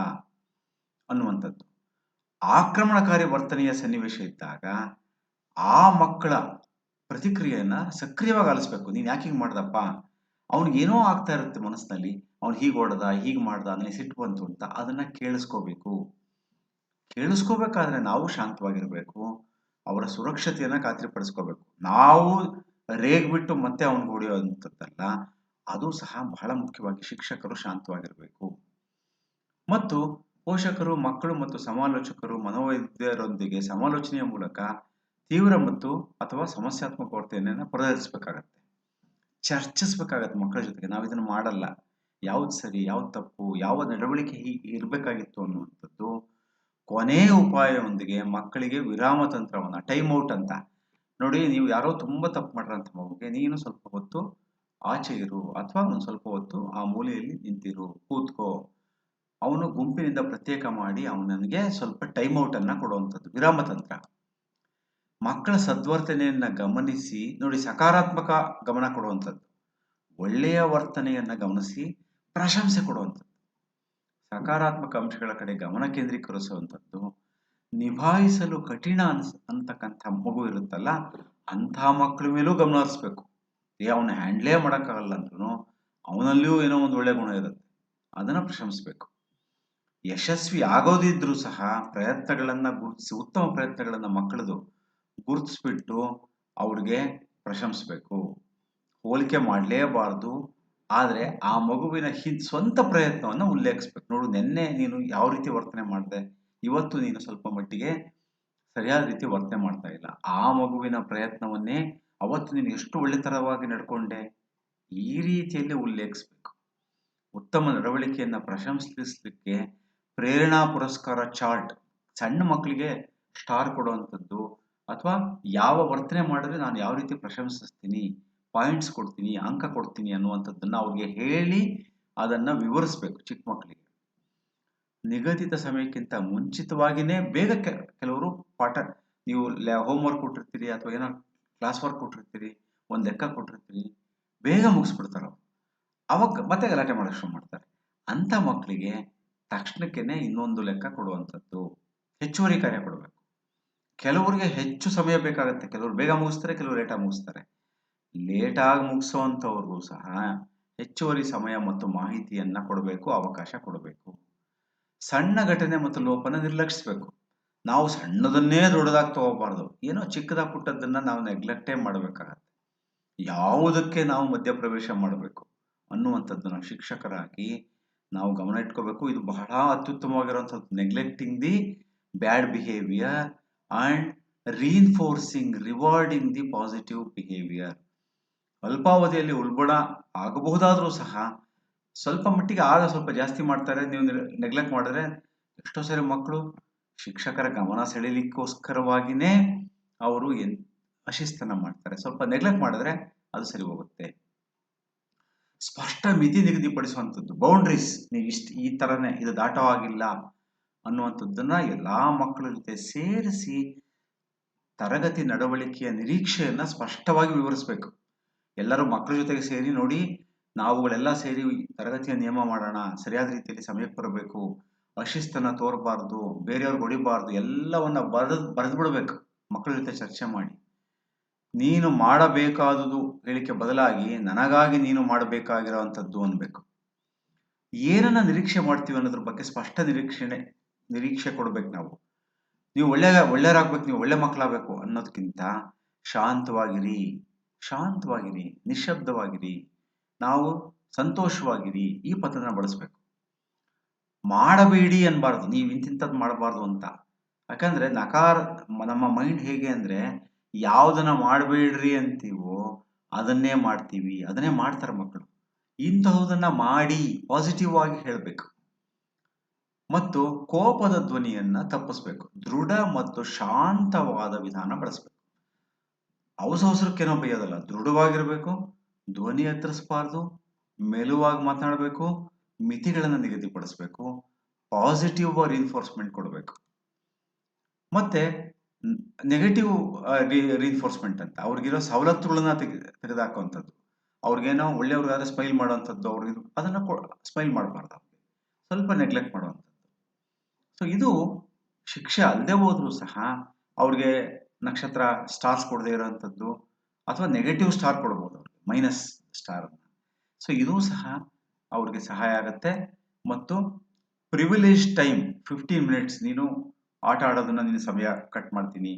ಅನ್ನುವಂಥದ್ದು. ಆಕ್ರಮಣಕಾರಿ ವರ್ತನೆಯ ಸನ್ನಿವೇಶ ಇದ್ದಾಗ ಆ ಮಕ್ಕಳ ಪ್ರತಿಕ್ರಿಯೆಯನ್ನ ಸಕ್ರಿಯವಾಗಿ ಆಲಿಸ್ಬೇಕು. ನೀನ್ ಯಾಕೆ ಹಿಂಗೆ ಮಾಡ್ದಪ್ಪ? ಅವ್ನಿಗೆ ಏನೋ ಆಗ್ತಾ ಇರುತ್ತೆ ಮನಸ್ಸಿನಲ್ಲಿ. ಅವ್ನು ಹೀಗೆ ಹೊಡೆದ ಹೀಗೆ ಮಾಡ್ದ ಅದನ್ನ ಸಿಟ್ಟು ಬಂತು ಅಂತ ಅದನ್ನ ಕೇಳಿಸ್ಕೋಬೇಕು. ಕೇಳಿಸ್ಕೋಬೇಕಾದ್ರೆ ನಾವು ಶಾಂತವಾಗಿರ್ಬೇಕು. ಅವರ ಸುರಕ್ಷತೆಯನ್ನ ಖಾತ್ರಿಪಡಿಸ್ಕೋಬೇಕು. ನಾವು ರೇಗ್ಬಿಟ್ಟು ಮತ್ತೆ ಅವನಿಗೆ ಹೊಡೆಯುವಂಥದ್ದಲ್ಲ, ಅದು ಸಹ ಬಹಳ ಮುಖ್ಯವಾಗಿ ಶಿಕ್ಷಕರು ಶಾಂತವಾಗಿರಬೇಕು. ಮತ್ತು ಪೋಷಕರು, ಮಕ್ಕಳು ಮತ್ತು ಸಮಾಲೋಚಕರು ಮನೋವೈದ್ಯರೊಂದಿಗೆ ಸಮಾಲೋಚನೆಯ ಮೂಲಕ ತೀವ್ರ ಮತ್ತು ಅಥವಾ ಸಮಸ್ಯಾತ್ಮಕ ವರ್ತನೆಯನ್ನು ಪ್ರದರ್ಶಿಸಬೇಕಾಗತ್ತೆ. ಚರ್ಚಿಸ್ಬೇಕಾಗತ್ತೆ ಮಕ್ಕಳ ಜೊತೆಗೆ. ನಾವು ಇದನ್ನು ಮಾಡಲ್ಲ. ಯಾವ್ದು ಸರಿ, ಯಾವ್ದು ತಪ್ಪು, ಯಾವ ನಡವಳಿಕೆ ಹೀಗೆ ಇರಬೇಕಾಗಿತ್ತು ಅನ್ನುವಂಥದ್ದು ಕೊನೆಯ ಉಪಾಯದೊಂದಿಗೆ ಮಕ್ಕಳಿಗೆ ವಿರಾಮ ತಂತ್ರವನ್ನು, ಟೈಮ್ ಔಟ್ ಅಂತ. ನೋಡಿ, ನೀವು ಯಾರೋ ತುಂಬ ತಪ್ಪು ಮಾಡ್ರಂತ ಮಗುಗೆ ನೀನು ಸ್ವಲ್ಪ ಹೊತ್ತು ಆಚೆ ಇರು, ಅಥವಾ ಒಂದು ಸ್ವಲ್ಪ ಹೊತ್ತು ಆ ಮೂಲೆಯಲ್ಲಿ ನಿಂತಿರು, ಕೂತ್ಕೋ. ಅವನು ಗುಂಪಿನಿಂದ ಪ್ರತ್ಯೇಕ ಮಾಡಿ ಅವನಿಗೆ ಸ್ವಲ್ಪ ಟೈಮ್ ಅನ್ನ ಕೊಡುವಂಥದ್ದು, ವಿರಾಮ ತಂತ್ರ. ಮಕ್ಕಳ ಸದ್ವರ್ತನೆಯನ್ನ ಗಮನಿಸಿ, ನೋಡಿ ಸಕಾರಾತ್ಮಕ ಗಮನ ಕೊಡುವಂಥದ್ದು. ಒಳ್ಳೆಯ ವರ್ತನೆಯನ್ನ ಗಮನಿಸಿ ಪ್ರಶಂಸೆ ಕೊಡುವಂಥದ್ದು. ಸಕಾರಾತ್ಮಕ ಅಂಶಗಳ ಕಡೆ ಗಮನ ಕೇಂದ್ರೀಕರಿಸುವಂಥದ್ದು. ನಿಭಾಯಿಸಲು ಕಠಿಣ ಅನ್ಸ್, ಅಂತಕ್ಕಂಥ ಮಗು ಇರುತ್ತಲ್ಲ, ಅಂಥ ಮಕ್ಕಳ ಮೇಲೂ ಗಮನ ಹರಿಸ್ಬೇಕು. ಏ, ಅವನ ಹ್ಯಾಂಡ್ಲೇ ಮಾಡೋಕ್ಕಾಗಲ್ಲ ಅಂದ್ರೂ ಅವನಲ್ಲಿಯೂ ಏನೋ ಒಂದು ಒಳ್ಳೆ ಗುಣ ಇರುತ್ತೆ. ಅದನ್ನು ಪ್ರಶಂಸಿಸ್ಬೇಕು. ಯಶಸ್ವಿ ಆಗೋದಿದ್ರೂ ಸಹ ಪ್ರಯತ್ನಗಳನ್ನ ಗುರುತಿಸಿ ಉತ್ತಮ ಪ್ರಯತ್ನಗಳನ್ನ ಮಕ್ಕಳದು ಗುರುತಿಸ್ಬಿಟ್ಟು ಅವ್ರಿಗೆ ಪ್ರಶಂಸಬೇಕು. ಹೋಲಿಕೆ ಮಾಡಲೇಬಾರ್ದು. ಆದರೆ ಆ ಮಗುವಿನ ಹಿಂದ್ ಸ್ವಂತ ಪ್ರಯತ್ನವನ್ನು ಉಲ್ಲೇಖಿಸ್ಬೇಕು. ನೋಡು, ನಿನ್ನೆ ನೀನು ಯಾವ ರೀತಿ ವರ್ತನೆ ಮಾಡಿದೆ? ಇವತ್ತು ನೀನು ಸ್ವಲ್ಪ ಮಟ್ಟಿಗೆ ಸರಿಯಾದ ರೀತಿ ವರ್ತನೆ ಮಾಡ್ತಾ ಇಲ್ಲ. ಆ ಮಗುವಿನ ಪ್ರಯತ್ನವನ್ನೇ ಅವತ್ತು ನೀನು ಎಷ್ಟು ಒಳ್ಳೆತರವಾಗಿ ನಡ್ಕೊಂಡೆ? ಈ ರೀತಿಯಲ್ಲಿ ಉಲ್ಲೇಖಿಸ್ಬೇಕು. ಉತ್ತಮ ನಡವಳಿಕೆಯನ್ನು ಪ್ರಶಂಸಿಸಲಿಕ್ಕೆ ಪ್ರೇರಣಾ ಪುರಸ್ಕಾರ ಚಾರ್ಟ್ ಸಣ್ಣ ಮಕ್ಕಳಿಗೆ ಸ್ಟಾರ್ ಕೊಡುವಂಥದ್ದು ಅಥವಾ ಯಾವ ವರ್ತನೆ ಮಾಡಿದ್ರೆ ನಾನು ಯಾವ ರೀತಿ ಪ್ರಶಂಸಿಸ್ತೀನಿ ಪಾಯಿಂಟ್ಸ್ ಕೊಡ್ತೀನಿ, ಅಂಕ ಕೊಡ್ತೀನಿ ಅನ್ನುವಂಥದ್ದನ್ನು ಅವ್ರಿಗೆ ಹೇಳಿ ಅದನ್ನು ವಿವರಿಸ್ಬೇಕು ಚಿಕ್ಕ ಮಕ್ಕಳಿಗೆ ನಿಗದಿತ ಸಮಯಕ್ಕಿಂತ ಮುಂಚಿತವಾಗಿನೇ ಬೇಗ ಕೆಲವರು ಪಾಠ, ನೀವು ಹೋಮ್ವರ್ಕ್ ಕೊಟ್ಟಿರ್ತೀರಿ ಅಥವಾ ಏನೋ ಕ್ಲಾಸ್ ವರ್ಕ್ ಕೊಟ್ಟಿರ್ತೀರಿ, ಒಂದು ಲೆಕ್ಕ ಕೊಟ್ಟಿರ್ತೀರಿ, ಬೇಗ ಮುಗಿಸ್ಬಿಡ್ತಾರೆ ಅವಾಗ ಮತ್ತೆ ಗಲಾಟೆ ಮಾಡೋಕ್ಕೆ ಶುರು ಮಾಡ್ತಾರೆ. ಅಂಥ ಮಕ್ಕಳಿಗೆ ತಕ್ಷಣಕ್ಕೇನೆ ಇನ್ನೊಂದು ಲೆಕ್ಕ ಕೊಡುವಂಥದ್ದು. ಹೆಚ್ಚುವರಿ ಕಾರ್ಯ ಕೊಡಬೇಕು. ಕೆಲವರಿಗೆ ಹೆಚ್ಚು ಸಮಯ ಬೇಕಾಗುತ್ತೆ. ಕೆಲವರು ಬೇಗ ಮುಗಿಸ್ತಾರೆ, ಕೆಲವರು ಲೇಟಾಗಿ ಮುಗಿಸ್ತಾರೆ. ಲೇಟಾಗಿ ಮುಗಿಸುವಂಥವ್ರಿಗೂ ಸಹ ಹೆಚ್ಚುವರಿ ಸಮಯ ಮತ್ತು ಮಾಹಿತಿಯನ್ನು ಕೊಡಬೇಕು, ಅವಕಾಶ ಕೊಡಬೇಕು. ಸಣ್ಣ ಘಟನೆ ಮತ್ತು ಲೋಪನ ನಿರ್ಲಕ್ಷಿಸಬೇಕು. ನಾವು ಸಣ್ಣದನ್ನೇ ದೊಡ್ಡದಾಗಿ ತಗೋಬಾರ್ದು. ಏನೋ ಚಿಕ್ಕದಾಗಿ ಪುಟ್ಟದ್ದನ್ನು ನಾವು ನೆಗ್ಲೆಕ್ಟೇ ಮಾಡಬೇಕಾಗತ್ತೆ. ಯಾವುದಕ್ಕೆ ನಾವು ಮಧ್ಯಪ್ರವೇಶ ಮಾಡಬೇಕು ಅನ್ನುವಂಥದ್ದನ್ನು ಶಿಕ್ಷಕರಾಗಿ ನಾವು ಗಮನ ಇಟ್ಕೋಬೇಕು. ಇದು ಬಹಳ ಅತ್ಯುತ್ತಮವಾಗಿರುವಂಥದ್ದು. Neglecting the bad behaviour and reinforcing rewarding the positive behaviour ಅಲ್ಪಾವಧಿಯಲ್ಲಿ ಉಲ್ಬಣ ಆಗಬಹುದಾದರೂ ಸಹ ಸ್ವಲ್ಪ ಮಟ್ಟಿಗೆ ಆಗ ಸ್ವಲ್ಪ ಜಾಸ್ತಿ ಮಾಡ್ತಾರೆ. ನೀವು ನೆಗ್ಲೆಕ್ಟ್ ಮಾಡಿದ್ರೆ ಎಷ್ಟೋ ಸರಿ ಮಕ್ಕಳು ಶಿಕ್ಷಕರ ಗಮನ ಸೆಳೀಲಿಕ್ಕೋಸ್ಕರವಾಗಿನೇ ಅವರು ಎನ್, ಅಶಿಸ್ತನ ಮಾಡ್ತಾರೆ. ಸ್ವಲ್ಪ ನೆಗ್ಲೆಕ್ಟ್ ಮಾಡಿದ್ರೆ ಅದು ಸರಿ ಹೋಗುತ್ತೆ. ಸ್ಪಷ್ಟ ಮಿತಿ ನಿಗದಿಪಡಿಸುವಂಥದ್ದು ಬೌಂಡ್ರೀಸ್ ನೀವು ಇಷ್ಟು ಈ ಥರನೇ ಇದು ದಾಟವಾಗಿಲ್ಲ ಅನ್ನುವಂಥದ್ದನ್ನ ಎಲ್ಲ ಮಕ್ಕಳ ಜೊತೆ ಸೇರಿಸಿ ತರಗತಿ ನಡವಳಿಕೆಯ ನಿರೀಕ್ಷೆಯನ್ನು ಸ್ಪಷ್ಟವಾಗಿ ವಿವರಿಸಬೇಕು. ಎಲ್ಲರೂ ಮಕ್ಕಳ ಜೊತೆಗೆ ಸೇರಿ ನೋಡಿ, ನಾವುಗಳೆಲ್ಲ ಸೇರಿ ತರಗತಿಯ ನಿಯಮ ಮಾಡೋಣ, ಸರಿಯಾದ ರೀತಿಯಲ್ಲಿ ಸಮಯಕ್ಕೆ ಬರಬೇಕು, ಅಶಿಸ್ತನ್ನ ತೋರಬಾರ್ದು, ಬೇರೆಯವ್ರಿಗೆ ಹೊಡಿಬಾರ್ದು, ಎಲ್ಲವನ್ನ ಬರೆದು ಬರೆದು ಬಿಡಬೇಕು ಮಕ್ಕಳ ಜೊತೆ ಚರ್ಚೆ ಮಾಡಿ. ನೀನು ಮಾಡಬೇಕಾದುದು ಹೇಳಿಕೆ ಬದಲಾಗಿ ನನಗಾಗಿ ನೀನು ಮಾಡಬೇಕಾಗಿರೋವಂಥದ್ದು ಅನ್ಬೇಕು ಏನನ್ನ ನಿರೀಕ್ಷೆ ಮಾಡ್ತೀವಿ ಅನ್ನೋದ್ರ ಬಗ್ಗೆ ಸ್ಪಷ್ಟ ನಿರೀಕ್ಷಣೆ, ನಿರೀಕ್ಷೆ ಕೊಡ್ಬೇಕು ನಾವು. ನೀವು ಒಳ್ಳೆ, ಒಳ್ಳೆಯರಾಗ್ಬೇಕು, ನೀವು ಒಳ್ಳೆ ಮಕ್ಕಳಾಗಬೇಕು ಅನ್ನೋದಕ್ಕಿಂತ ಶಾಂತವಾಗಿರಿ ಶಾಂತವಾಗಿರಿ ನಿಶಬ್ದವಾಗಿರಿ ನಾವು ಸಂತೋಷವಾಗಿರಿ ಈ ಪದನ ಬಳಸಬೇಕು. ಮಾಡಬೇಡಿ ಅನ್ಬಾರ್ದು, ನೀವು ಇಂತಿಂಥದ್ದು ಮಾಡಬಾರ್ದು ಅಂತ. ಯಾಕಂದ್ರೆ ನಕಾರ, ನಮ್ಮ ಮೈಂಡ್ ಹೇಗೆ ಅಂದ್ರೆ ಯಾವುದನ್ನ ಮಾಡಬೇಡ್ರಿ ಅಂತೀವೋ ಅದನ್ನೇ ಮಾಡ್ತೀವಿ, ಅದನ್ನೇ ಮಾಡ್ತಾರೆ ಮಕ್ಕಳು. ಇಂತಹುದನ್ನ ಮಾಡಿ ಪಾಸಿಟಿವ್ ಆಗಿ ಹೇಳಬೇಕು. ಮತ್ತು ಕೋಪದ ಧ್ವನಿಯನ್ನ ತಪ್ಪಿಸ್ಬೇಕು. ದೃಢ ಮತ್ತು ಶಾಂತವಾದ ವಿಧಾನ ಬಳಸಬೇಕು. ಅವಸರಕ್ಕೇನೋ ಬೈಯೋದಲ್ಲ, ದೃಢವಾಗಿರ್ಬೇಕು, ಧ್ವನಿ ಎತ್ತರಿಸಬಾರ್ದು, ಮೆಲುವಾಗಿ ಮಾತನಾಡಬೇಕು ಮಿತಿಗಳನ್ನು ನಿಗದಿಪಡಿಸಬೇಕು ಪಾಸಿಟಿವ್ ರಿನ್ಫೋರ್ಸ್ಮೆಂಟ್ ಕೊಡಬೇಕು. ಮತ್ತೆ ನೆಗೆಟಿವ್ ರಿನ್ಫೋರ್ಸ್ಮೆಂಟ್ ಅಂತ. ಅವ್ರಿಗಿರೋ ಸವಲತ್ತುಗಳನ್ನ ತೆಗೆ, ತೆಗೆದಾಕುವಂಥದ್ದು. ಅವ್ರಿಗೇನೋ ಒಳ್ಳೆಯವ್ರಿಗಾದ್ರೆ ಸ್ಮೈಲ್ ಮಾಡೋವಂಥದ್ದು ಅವ್ರಿಗೆ ಅದನ್ನ ಸ್ಮೈಲ್ ಮಾಡಬಾರ್ದು ಅವ್ರಿಗೆ. ಸ್ವಲ್ಪ ನೆಗ್ಲೆಕ್ಟ್ ಮಾಡುವಂಥದ್ದು. ಸೊ ಇದು ಶಿಕ್ಷೆ ಅಲ್ಲದೆ ಹೋದ್ರೂ ಸಹ ಅವ್ರಿಗೆ ನಕ್ಷತ್ರ ಸ್ಟಾರ್ಸ್ ಕೊಡದೇ ಇರೋವಂಥದ್ದು ಅಥವಾ ನೆಗೆಟಿವ್ ಸ್ಟಾರ್ ಕೊಡ್ಬೋದು ಅವ್ರಿಗೆ ಮೈನಸ್ ಸ್ಟಾರ್ ಸೊ ಇದೂ ಸಹ ಅವ್ರಿಗೆ ಸಹಾಯ ಆಗುತ್ತೆ. ಮತ್ತು ಪ್ರಿವಿಲೇಜ್ ಟೈಮ್ ಫಿಫ್ಟೀನ್ ಮಿನಿಟ್ಸ್ ನೀನು ಆಟ ಆಡೋದನ್ನ ನಿನ್ನ ಸಮಯ ಕಟ್ ಮಾಡ್ತೀನಿ.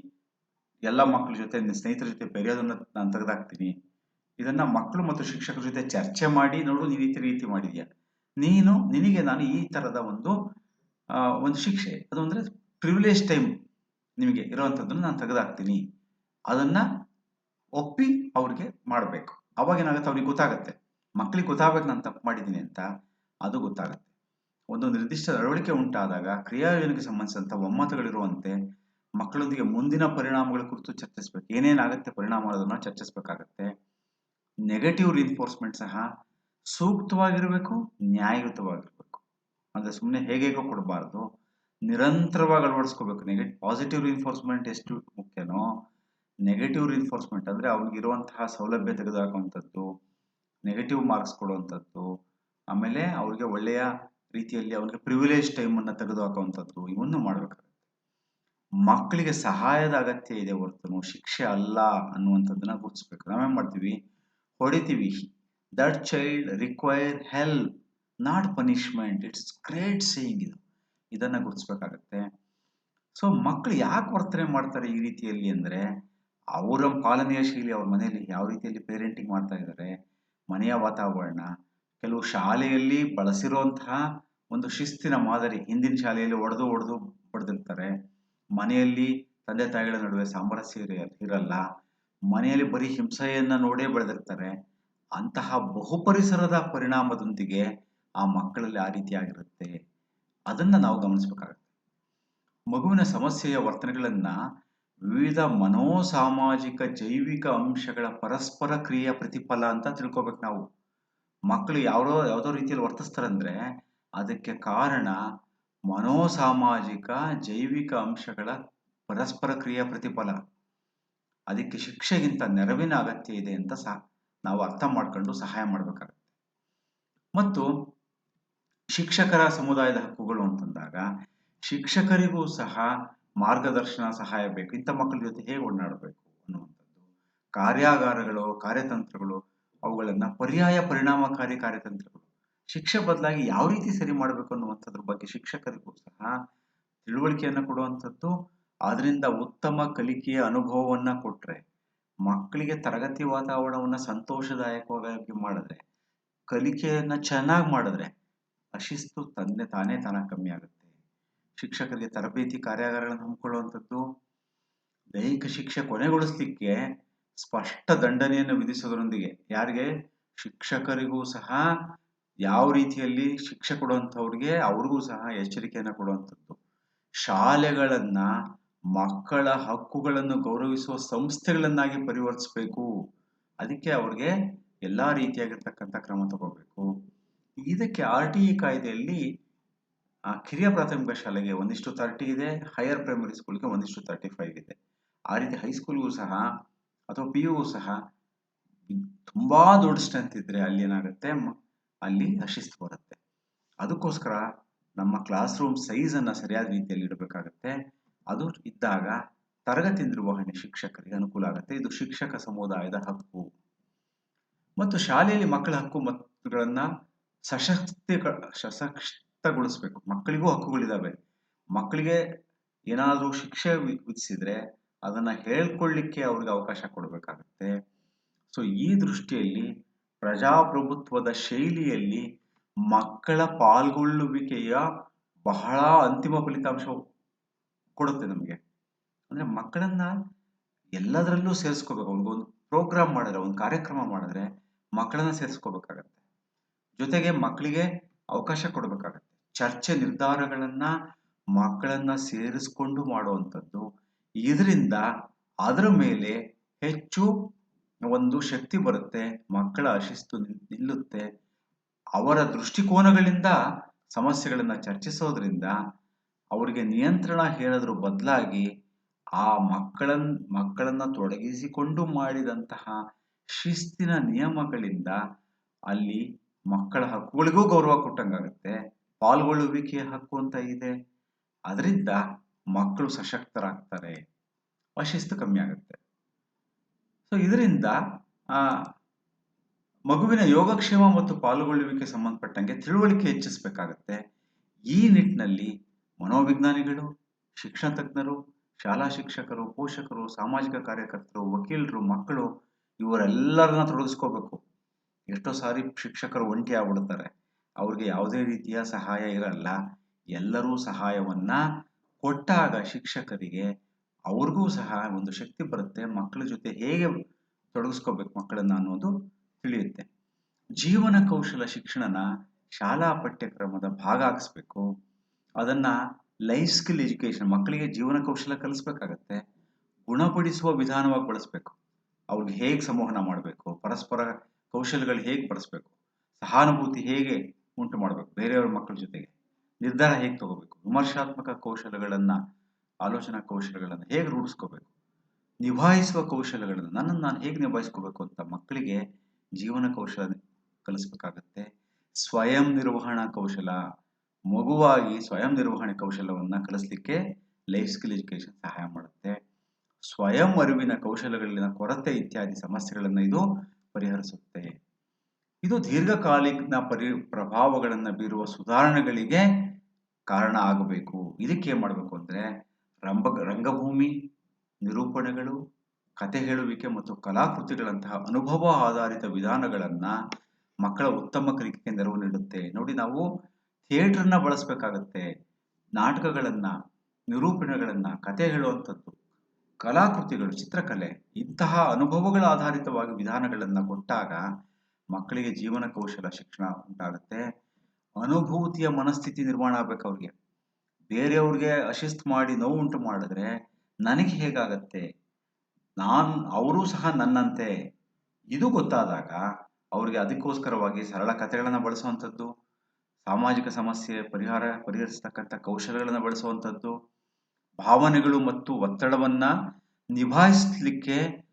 ಎಲ್ಲ ಮಕ್ಕಳ ಜೊತೆ, ನಿನ್ನ ಸ್ನೇಹಿತರ ಜೊತೆ ಬೆರೆಯೋದನ್ನ ನಾನು ತೆಗೆದಾಕ್ತೀನಿ. ಇದನ್ನ ಮಕ್ಕಳು ಮತ್ತು ಶಿಕ್ಷಕರ ಜೊತೆ ಚರ್ಚೆ ಮಾಡಿ ನೋಡು ನೀನು ಈ ರೀತಿ ಮಾಡಿದ್ಯಾ. ನೀನು, ನಿನಗೆ ನಾನು ಈ ತರದ ಒಂದು ಒಂದು ಶಿಕ್ಷೆ. ಅದು ಅಂದ್ರೆ ಪ್ರಿವಿಲೇಜ್ ಟೈಮ್ ನಿಮಗೆ ಇರೋವಂಥದ್ದನ್ನು ನಾನು ತೆಗೆದಾಕ್ತೀನಿ. ಅದನ್ನ ಒಪ್ಪಿ ಅವ್ರಿಗೆ ಮಾಡಬೇಕು. ಅವಾಗ ಏನಾಗುತ್ತೆ? ಅವ್ರಿಗೆ ಗೊತ್ತಾಗುತ್ತೆ. ಮಕ್ಕಳಿಗೆ ಗೊತ್ತಾಗಬೇಕು ನಾನು ತಪ್ಪು ಮಾಡಿದ್ದೀನಿ ಅಂತ. ಅದು ಗೊತ್ತಾಗುತ್ತೆ. ಒಂದು ನಿರ್ದಿಷ್ಟ ನಡವಳಿಕೆ ಉಂಟಾದಾಗ ಕ್ರಿಯಾಯೋಜನೆಗೆ ಸಂಬಂಧಿಸಿದಂಥ ಒಮ್ಮತಗಳಿರುವಂತೆ ಮಕ್ಕಳೊಂದಿಗೆ ಮುಂದಿನ ಪರಿಣಾಮಗಳ ಕುರಿತು ಚರ್ಚಿಸಬೇಕು. ಏನೇನಾಗುತ್ತೆ ಪರಿಣಾಮ ಅನ್ನೋದನ್ನ ಚರ್ಚಿಸಬೇಕಾಗತ್ತೆ. ನೆಗೆಟಿವ್ ರಿಇನ್ಫೋರ್ಸ್ಮೆಂಟ್ ಸಹ ಸೂಕ್ತವಾಗಿರಬೇಕು, ನ್ಯಾಯಯುತವಾಗಿರಬೇಕು. ಅಂದರೆ ಸುಮ್ಮನೆ ಹೇಗೇಗೋ ಕೊಡಬಾರ್ದು. ನಿರಂತರವಾಗಿ ಅಳವಡಿಸ್ಕೋಬೇಕು. ನೆಗೆಟ್ ಪಾಸಿಟಿವ್ ರಿಇನ್ಫೋರ್ಸ್ಮೆಂಟ್ ಎಷ್ಟು ಮುಖ್ಯನೋ ನೆಗೆಟಿವ್ ರಿಇನ್ಫೋರ್ಸ್ಮೆಂಟ್ ಅಂದ್ರೆ ಇರುವಂತಹ ಸೌಲಭ್ಯ ತೆಗೆದುಹಾಕುವಂಥದ್ದು ನೆಗೆಟಿವ್ ಮಾರ್ಕ್ಸ್ ಕೊಡುವಂಥದ್ದು, ಆಮೇಲೆ ಅವ್ರಿಗೆ ಒಳ್ಳೆಯ ರೀತಿಯಲ್ಲಿ ಅವನಿಗೆ ಪ್ರಿವಿಲೇಜ್ ಟೈಮನ್ನು ತೆಗೆದುಹಾಕುವಂಥದ್ದು ಇವನ್ನು ಮಾಡಬೇಕಾಗುತ್ತೆ. ಮಕ್ಕಳಿಗೆ ಸಹಾಯದ ಅಗತ್ಯ ಇದೆ ಹೊರತು ಶಿಕ್ಷೆ ಅಲ್ಲ ಅನ್ನುವಂಥದ್ದನ್ನ ಗುರುತಿಸ್ಬೇಕು. ನಾವೇನು ಮಾಡ್ತೀವಿ? ಹೊಡಿತೀವಿ. That child require help not punishment it's great saying ಇದು. ಇದನ್ನ ಗುರುತಿಸ್ಬೇಕಾಗತ್ತೆ. ಸೊ ಮಕ್ಕಳು ಯಾಕೆ ವರ್ತನೆ ಮಾಡ್ತಾರೆ ಈ ರೀತಿಯಲ್ಲಿ ಅಂದ್ರೆ, ಅವರ ಪಾಲನೆಯ ಶೈಲಿ ಅವ್ರ ಮನೆಯಲ್ಲಿ ಯಾವ ರೀತಿಯಲ್ಲಿ ಪೇರೆಂಟಿಂಗ್ ಮಾಡ್ತಾ ಇದ್ದಾರೆ, ಮನೆಯ ವಾತಾವರಣ ಕೆಲವು ಶಾಲೆಯಲ್ಲಿ ಬಳಸಿರುವಂತಹ ಒಂದು ಶಿಸ್ತಿನ ಮಾದರಿ ಹಿಂದಿನ ಶಾಲೆಯಲ್ಲಿ ಒಡೆದು ಒಡೆದು ಬಡ್ದಿರ್ತಾರೆ. ಮನೆಯಲ್ಲಿ ತಂದೆ ತಾಯಿಗಳ ನಡುವೆ ಸಾಮರಸ್ಯ ಇರ- ಇರಲ್ಲ. ಮನೆಯಲ್ಲಿ ಬರೀ ಹಿಂಸೆಯನ್ನ ನೋಡೇ ಬೆಳೆದಿರ್ತಾರೆ. ಅಂತಹ ಬಹುಪರಿಸರದ ಪರಿಣಾಮದೊಂದಿಗೆ ಆ ಮಕ್ಕಳಲ್ಲಿ ಆ ರೀತಿಯಾಗಿರುತ್ತೆ ಅದನ್ನ ನಾವು ಗಮನಿಸಬೇಕಾಗುತ್ತೆ. ಮಗುವಿನ ಸಮಸ್ಯೆಯ ವರ್ತನೆಗಳನ್ನ ವಿವಿಧ ಮನೋಸಾಮಾಜಿಕ ಜೈವಿಕ ಅಂಶಗಳ ಪರಸ್ಪರ ಕ್ರಿಯೆಯ ಪ್ರತಿಫಲ ಅಂತ ತಿಳ್ಕೊಬೇಕು ನಾವು. ಮಕ್ಕಳು ಯಾವ್ದೋ, ಯಾವುದೋ ರೀತಿಯಲ್ಲಿ ವರ್ತಿಸ್ತಾರಂದ್ರೆ ಅದಕ್ಕೆ ಕಾರಣ ಮನೋಸಾಮಾಜಿಕ, ಜೈವಿಕ ಅಂಶಗಳ ಪರಸ್ಪರ ಕ್ರಿಯೆ ಪ್ರತಿಫಲ. ಅದಕ್ಕೆ ಶಿಕ್ಷೆಗಿಂತ ನೆರವಿನ ಅಗತ್ಯ ಇದೆ ಅಂತ ಸಹ ನಾವು ಅರ್ಥ ಮಾಡ್ಕೊಂಡು ಸಹಾಯ ಮಾಡಬೇಕಾಗುತ್ತೆ. ಮತ್ತು ಶಿಕ್ಷಕರ ಸಮುದಾಯದ ಹಕ್ಕುಗಳು ಅಂತಂದಾಗ ಶಿಕ್ಷಕರಿಗೂ ಸಹ ಮಾರ್ಗದರ್ಶನ ಸಹಾಯ ಬೇಕು. ಇಂಥ ಮಕ್ಕಳ ಜೊತೆ ಹೇಗೆ ಓಡಾಡಬೇಕು ಅನ್ನುವಂಥದ್ದು. ಕಾರ್ಯಾಗಾರಗಳು, ಕಾರ್ಯತಂತ್ರಗಳು ಅವುಗಳನ್ನ ಪರ್ಯಾಯ ಪರಿಣಾಮಕಾರಿ ಕಾರ್ಯತಂತ್ರಗಳು. ಶಿಕ್ಷೆ ಬದಲಾಗಿ ಯಾವ ರೀತಿ ಸರಿ ಮಾಡಬೇಕು ಅನ್ನುವಂಥದ್ರ ಬಗ್ಗೆ ಶಿಕ್ಷಕರಿಗೂ ಸಹ ತಿಳುವಳಿಕೆಯನ್ನು ಕೊಡುವಂಥದ್ದು ಅದರಿಂದ ಉತ್ತಮ ಕಲಿಕೆಯ ಅನುಭವವನ್ನ ಕೊಟ್ಟರೆ ಮಕ್ಕಳಿಗೆ ತರಗತಿ ವಾತಾವರಣವನ್ನ ಸಂತೋಷದಾಯಕವಾಗಿ ಮಾಡಿದ್ರೆ, ಕಲಿಕೆಯನ್ನು ಚೆನ್ನಾಗಿ ಮಾಡಿದ್ರೆ ಅಶಿಸ್ತು ತಂದೆ ತಾನೇ ತಾನಾಗಿ ಕಮ್ಮಿ ಆಗುತ್ತೆ. ಶಿಕ್ಷಕರಿಗೆ ತರಬೇತಿ ಕಾರ್ಯಾಗಾರಗಳನ್ನು ಹಮ್ಮಿಕೊಳ್ಳುವಂಥದ್ದು, ದೈಹಿಕ ಶಿಕ್ಷೆ ಕೊನೆಗೊಳಿಸ್ಲಿಕ್ಕೆ ಸ್ಪಷ್ಟ ದಂಡನೆಯನ್ನು ವಿಧಿಸೋದ್ರೊಂದಿಗೆ ಯಾರಿಗೆ? ಶಿಕ್ಷಕರಿಗೂ ಸಹ ಯಾವ ರೀತಿಯಲ್ಲಿ ಶಿಕ್ಷೆ ಕೊಡುವಂಥವ್ರಿಗೆ ಅವ್ರಿಗೂ ಸಹ ಎಚ್ಚರಿಕೆಯನ್ನು ಕೊಡುವಂಥದ್ದು. ಶಾಲೆಗಳನ್ನ ಮಕ್ಕಳ ಹಕ್ಕುಗಳನ್ನು ಗೌರವಿಸುವ ಸಂಸ್ಥೆಗಳನ್ನಾಗಿ ಪರಿವರ್ತಿಸಬೇಕು. ಅದಕ್ಕೆ ಅವ್ರಿಗೆ ಎಲ್ಲಾ ರೀತಿಯಾಗಿರ್ತಕ್ಕಂಥ ಕ್ರಮ ತಗೋಬೇಕು ಇದಕ್ಕೆ ಆರ್ ಟಿ ಇ ಕಾಯ್ದೆಯಲ್ಲಿ ಕಿರಿಯ ಪ್ರಾಥಮಿಕ ಶಾಲೆಗೆ ಒಂದಿಷ್ಟು ತರ್ಟಿ ಇದೆ, ಹೈಯರ್ ಪ್ರೈಮರಿ ಸ್ಕೂಲ್ಗೆ ಒಂದಿಷ್ಟು ತರ್ಟಿ ಫೈವ್ ಇದೆ. ಆ ರೀತಿ ಹೈಸ್ಕೂಲ್ಗೂ ಸಹ ಅಥವಾ ಪಿ ಯು ಸಹ ತುಂಬಾ ದೊಡ್ಡ ಸ್ಟ್ರೆಂತ್ ಇದ್ರೆ ಅಲ್ಲಿ ಏನಾಗುತ್ತೆ? ಅಲ್ಲಿ ಅಶಿಸ್ತು ಬರುತ್ತೆ. ಅದಕ್ಕೋಸ್ಕರ ನಮ್ಮ ಕ್ಲಾಸ್ ರೂಮ್ ಸೈಜ್ ಅನ್ನ ಸರಿಯಾದ ರೀತಿಯಲ್ಲಿ ಇಡಬೇಕಾಗತ್ತೆ. ಅದು ಇದ್ದಾಗ ತರಗತಿ ನಿರ್ವಹಣೆ ಶಿಕ್ಷಕರಿಗೆ ಅನುಕೂಲ ಆಗುತ್ತೆ. ಇದು ಶಿಕ್ಷಕ ಸಮುದಾಯದ ಹಕ್ಕು. ಮತ್ತು ಶಾಲೆಯಲ್ಲಿ ಮಕ್ಕಳ ಹಕ್ಕು ಮತ್ತುಗಳನ್ನ ಸಶಕ್ತಿ ಸಶಕ್ತಗೊಳಿಸ್ಬೇಕು. ಮಕ್ಕಳಿಗೂ ಹಕ್ಕುಗಳಿದಾವೆ. ಮಕ್ಕಳಿಗೆ ಏನಾದರೂ ಶಿಕ್ಷೆ ವಿಧಿಸಿದ್ರೆ ಅದನ್ನ ಹೇಳ್ಕೊಳ್ಳಿಕ್ಕೆ ಅವ್ರಿಗೆ ಅವಕಾಶ ಕೊಡಬೇಕಾಗತ್ತೆ. ಸೊ ಈ ದೃಷ್ಟಿಯಲ್ಲಿ ಪ್ರಜಾಪ್ರಭುತ್ವದ ಶೈಲಿಯಲ್ಲಿ ಮಕ್ಕಳ ಪಾಲ್ಗೊಳ್ಳುವಿಕೆಯ ಬಹಳ ಅಂತಿಮ ಫಲಿತಾಂಶ ಕೊಡುತ್ತೆ ನಮಗೆ. ಅಂದ್ರೆ ಮಕ್ಕಳನ್ನ ಎಲ್ಲದರಲ್ಲೂ ಸೇರಿಸ್ಕೋಬೇಕು. ಅವ್ರಿಗೊಂದು ಪ್ರೋಗ್ರಾಮ್ ಮಾಡಿದ್ರೆ, ಒಂದು ಕಾರ್ಯಕ್ರಮ ಮಾಡಿದ್ರೆ ಮಕ್ಕಳನ್ನ ಸೇರಿಸ್ಕೋಬೇಕಾಗತ್ತೆ. ಜೊತೆಗೆ ಮಕ್ಕಳಿಗೆ ಅವಕಾಶ ಕೊಡಬೇಕಾಗತ್ತೆ. ಚರ್ಚೆ ನಿರ್ಧಾರಗಳನ್ನ ಮಕ್ಕಳನ್ನ ಸೇರಿಸ್ಕೊಂಡು ಮಾಡುವಂಥದ್ದು ಇದರಿಂದ ಅದರ ಮೇಲೆ ಹೆಚ್ಚು ಒಂದು ಶಕ್ತಿ ಬರುತ್ತೆ, ಮಕ್ಕಳ ಶಿಸ್ತು ನಿಲ್ಲುತ್ತೆ. ಅವರ ದೃಷ್ಟಿಕೋನಗಳಿಂದ ಸಮಸ್ಯೆಗಳನ್ನು ಚರ್ಚಿಸೋದ್ರಿಂದ ಅವರಿಗೆ ನಿಯಂತ್ರಣ ಹೇಳಿದ್ರು ಬದಲಾಗಿ ಆ ಮಕ್ಕಳನ್, ಮಕ್ಕಳನ್ನ ತೊಡಗಿಸಿಕೊಂಡು ಮಾಡಿದಂತಹ ಶಿಸ್ತಿನ ನಿಯಮಗಳಿಂದ ಅಲ್ಲಿ ಮಕ್ಕಳ ಹಕ್ಕುಗಳಿಗೂ ಗೌರವ ಕೊಟ್ಟಂಗಾಗುತ್ತೆ, ಪಾಲ್ಗೊಳ್ಳುವಿಕೆಯ ಹಕ್ಕು ಅಂತ ಇದೆ. ಅದರಿಂದ ಮಕ್ಕಳು ಸಶಕ್ತರಾಗ್ತಾರೆ ಅಶಿಸ್ತು ಕಮ್ಮಿ ಆಗುತ್ತೆ. ಸೊ ಇದರಿಂದ ಮಗುವಿನ ಯೋಗಕ್ಷೇಮ ಮತ್ತು ಪಾಲ್ಗೊಳ್ಳುವಿಕೆ ಸಂಬಂಧಪಟ್ಟಂಗೆ ತಿಳುವಳಿಕೆ ಹೆಚ್ಚಿಸಬೇಕಾಗತ್ತೆ. ಈ ನಿಟ್ಟಿನಲ್ಲಿ ಮನೋವಿಜ್ಞಾನಿಗಳು, ಶಿಕ್ಷಣ ತಜ್ಞರು, ಶಾಲಾ ಶಿಕ್ಷಕರು, ಪೋಷಕರು, ಸಾಮಾಜಿಕ ಕಾರ್ಯಕರ್ತರು, ವಕೀಲರು, ಮಕ್ಕಳು, ಇವರೆಲ್ಲರನ್ನ ತೊಡಗಿಸ್ಕೋಬೇಕು. ಎಷ್ಟೋ ಸಾರಿ ಶಿಕ್ಷಕರು ಒಂಟಿ ಆಗ್ಬಿಡ್ತಾರೆ. ಅವ್ರಿಗೆ ಯಾವುದೇ ರೀತಿಯ ಸಹಾಯ ಇರಲ್ಲ. ಎಲ್ಲರೂ ಸಹಾಯವನ್ನ ಕೊಟ್ಟಾಗ ಶಿಕ್ಷಕರಿಗೆ ಅವ್ರಿಗೂ ಸಹ ಒಂದು ಶಕ್ತಿ ಬರುತ್ತೆ. ಮಕ್ಕಳ ಜೊತೆ ಹೇಗೆ ತೊಡಗಿಸ್ಕೋಬೇಕು ಮಕ್ಕಳನ್ನ ಅನ್ನೋದು ತಿಳಿಯುತ್ತೆ. ಜೀವನ ಕೌಶಲ ಶಿಕ್ಷಣನ ಶಾಲಾ ಪಠ್ಯಕ್ರಮದ ಭಾಗ ಆಗಿಸ್ಬೇಕು. ಅದನ್ನ ಲೈಫ್ ಸ್ಕಿಲ್ ಎಜುಕೇಶನ್ ಮಕ್ಕಳಿಗೆ ಜೀವನ ಕೌಶಲ ಕಲಿಸ್ಬೇಕಾಗತ್ತೆ. ಗುಣಪಡಿಸುವ ವಿಧಾನವಾಗಿ ಬಳಸಬೇಕು. ಅವ್ರಿಗೆ ಹೇಗೆ ಸಂವಹನ ಮಾಡಬೇಕು, ಪರಸ್ಪರ ಕೌಶಲ್ಯಗಳು ಹೇಗೆ ಬಳಸಬೇಕು, ಸಹಾನುಭೂತಿ ಹೇಗೆ ಉಂಟು ಮಾಡಬೇಕು ಬೇರೆಯವ್ರ ಮಕ್ಕಳ ಜೊತೆಗೆ. ನಿರ್ಧಾರ ಹೇಗೆ ತಗೋಬೇಕು? ವಿಮರ್ಶಾತ್ಮಕ ಕೌಶಲಗಳನ್ನು, ಆಲೋಚನಾ ಕೌಶಲಗಳನ್ನು ಹೇಗೆ ರೂಢಿಸ್ಕೋಬೇಕು? ನಿಭಾಯಿಸುವ ಕೌಶಲಗಳನ್ನು, ನನ್ನನ್ನು ನಾನು ಹೇಗೆ ನಿಭಾಯಿಸ್ಕೋಬೇಕು ಅಂತ ಮಕ್ಕಳಿಗೆ ಜೀವನ ಕೌಶಲ ಕಲಿಸ್ಬೇಕಾಗತ್ತೆ. ಸ್ವಯಂ ನಿರ್ವಹಣಾ ಕೌಶಲ, ಮಗುವಾಗಿ ಸ್ವಯಂ ನಿರ್ವಹಣೆ ಕೌಶಲವನ್ನ ಕಲಿಸ್ಲಿಕ್ಕೆ ಲೈಫ್ ಸ್ಕಿಲ್ ಎಜುಕೇಶನ್ ಸಹಾಯ ಮಾಡುತ್ತೆ. ಸ್ವಯಂ ಅರಿವಿನ ಕೌಶಲಗಳಲ್ಲಿನ ಕೊರತೆ ಇತ್ಯಾದಿ ಸಮಸ್ಯೆಗಳನ್ನು ಇದು ಪರಿಹರಿಸುತ್ತೆ. ಇದು ದೀರ್ಘಕಾಲಿಕ ಪರಿ, ಪ್ರಭಾವಗಳನ್ನು ಬೀರುವ ಸುಧಾರಣೆಗಳಿಗೆ ಕಾರಣ ಆಗಬೇಕು. ಇದಕ್ಕೆ ಏನ್ ಮಾಡಬೇಕು ಅಂದ್ರೆ, ರಂಭ, ರಂಗಭೂಮಿ, ನಿರೂಪಣೆಗಳು, ಕತೆ ಹೇಳುವಿಕೆ ಮತ್ತು ಕಲಾಕೃತಿಗಳಂತಹ ಅನುಭವ ಆಧಾರಿತ ವಿಧಾನಗಳನ್ನ ಮಕ್ಕಳ ಉತ್ತಮ ಕಲಿಕೆಗೆ ನೆರವು ನೀಡುತ್ತೆ. ನೋಡಿ, ನಾವು ಥಿಯೇಟರ್ನ ಬಳಸಬೇಕಾಗತ್ತೆ. ನಾಟಕಗಳನ್ನ, ನಿರೂಪಣೆಗಳನ್ನ, ಕತೆ ಹೇಳುವಂಥದ್ದು, ಕಲಾಕೃತಿಗಳು, ಚಿತ್ರಕಲೆ, ಇಂತಹ ಅನುಭವಗಳ ಆಧಾರಿತವಾಗಿ ವಿಧಾನಗಳನ್ನ ಕೊಟ್ಟಾಗ ಮಕ್ಕಳಿಗೆ ಜೀವನ ಕೌಶಲ, ಶಿಕ್ಷಣ ಉಂಟಾಗುತ್ತೆ. ಅನುಭೂತಿಯ ಮನಸ್ಥಿತಿ ನಿರ್ಮಾಣ ಆಗ್ಬೇಕು ಅವ್ರಿಗೆ. ಬೇರೆಯವ್ರಿಗೆ ಅಶಿಸ್ತು ಮಾಡಿ ನೋವು ಉಂಟು ಮಾಡಿದ್ರೆ ನನಗೆ ಹೇಗಾಗತ್ತೆ? ನಾನು, ಅವರೂ ಸಹ ನನ್ನಂತೆ. ಇದು ಗೊತ್ತಾದಾಗ ಅವ್ರಿಗೆ ಅದಕ್ಕೋಸ್ಕರವಾಗಿ ಸರಳ ಕಥೆಗಳನ್ನು ಬಳಸುವಂಥದ್ದು, ಸಾಮಾಜಿಕ ಸಮಸ್ಯೆ ಪರಿಹಾರ ಪರಿಹರಿಸತಕ್ಕಂಥ ಕೌಶಲ್ಯಗಳನ್ನು ಬಳಸುವಂಥದ್ದು, ಭಾವನೆಗಳು ಮತ್ತು ಒತ್ತಡವನ್ನು ನಿಭಾಯಿಸ್ಲಿಕ್ಕೆ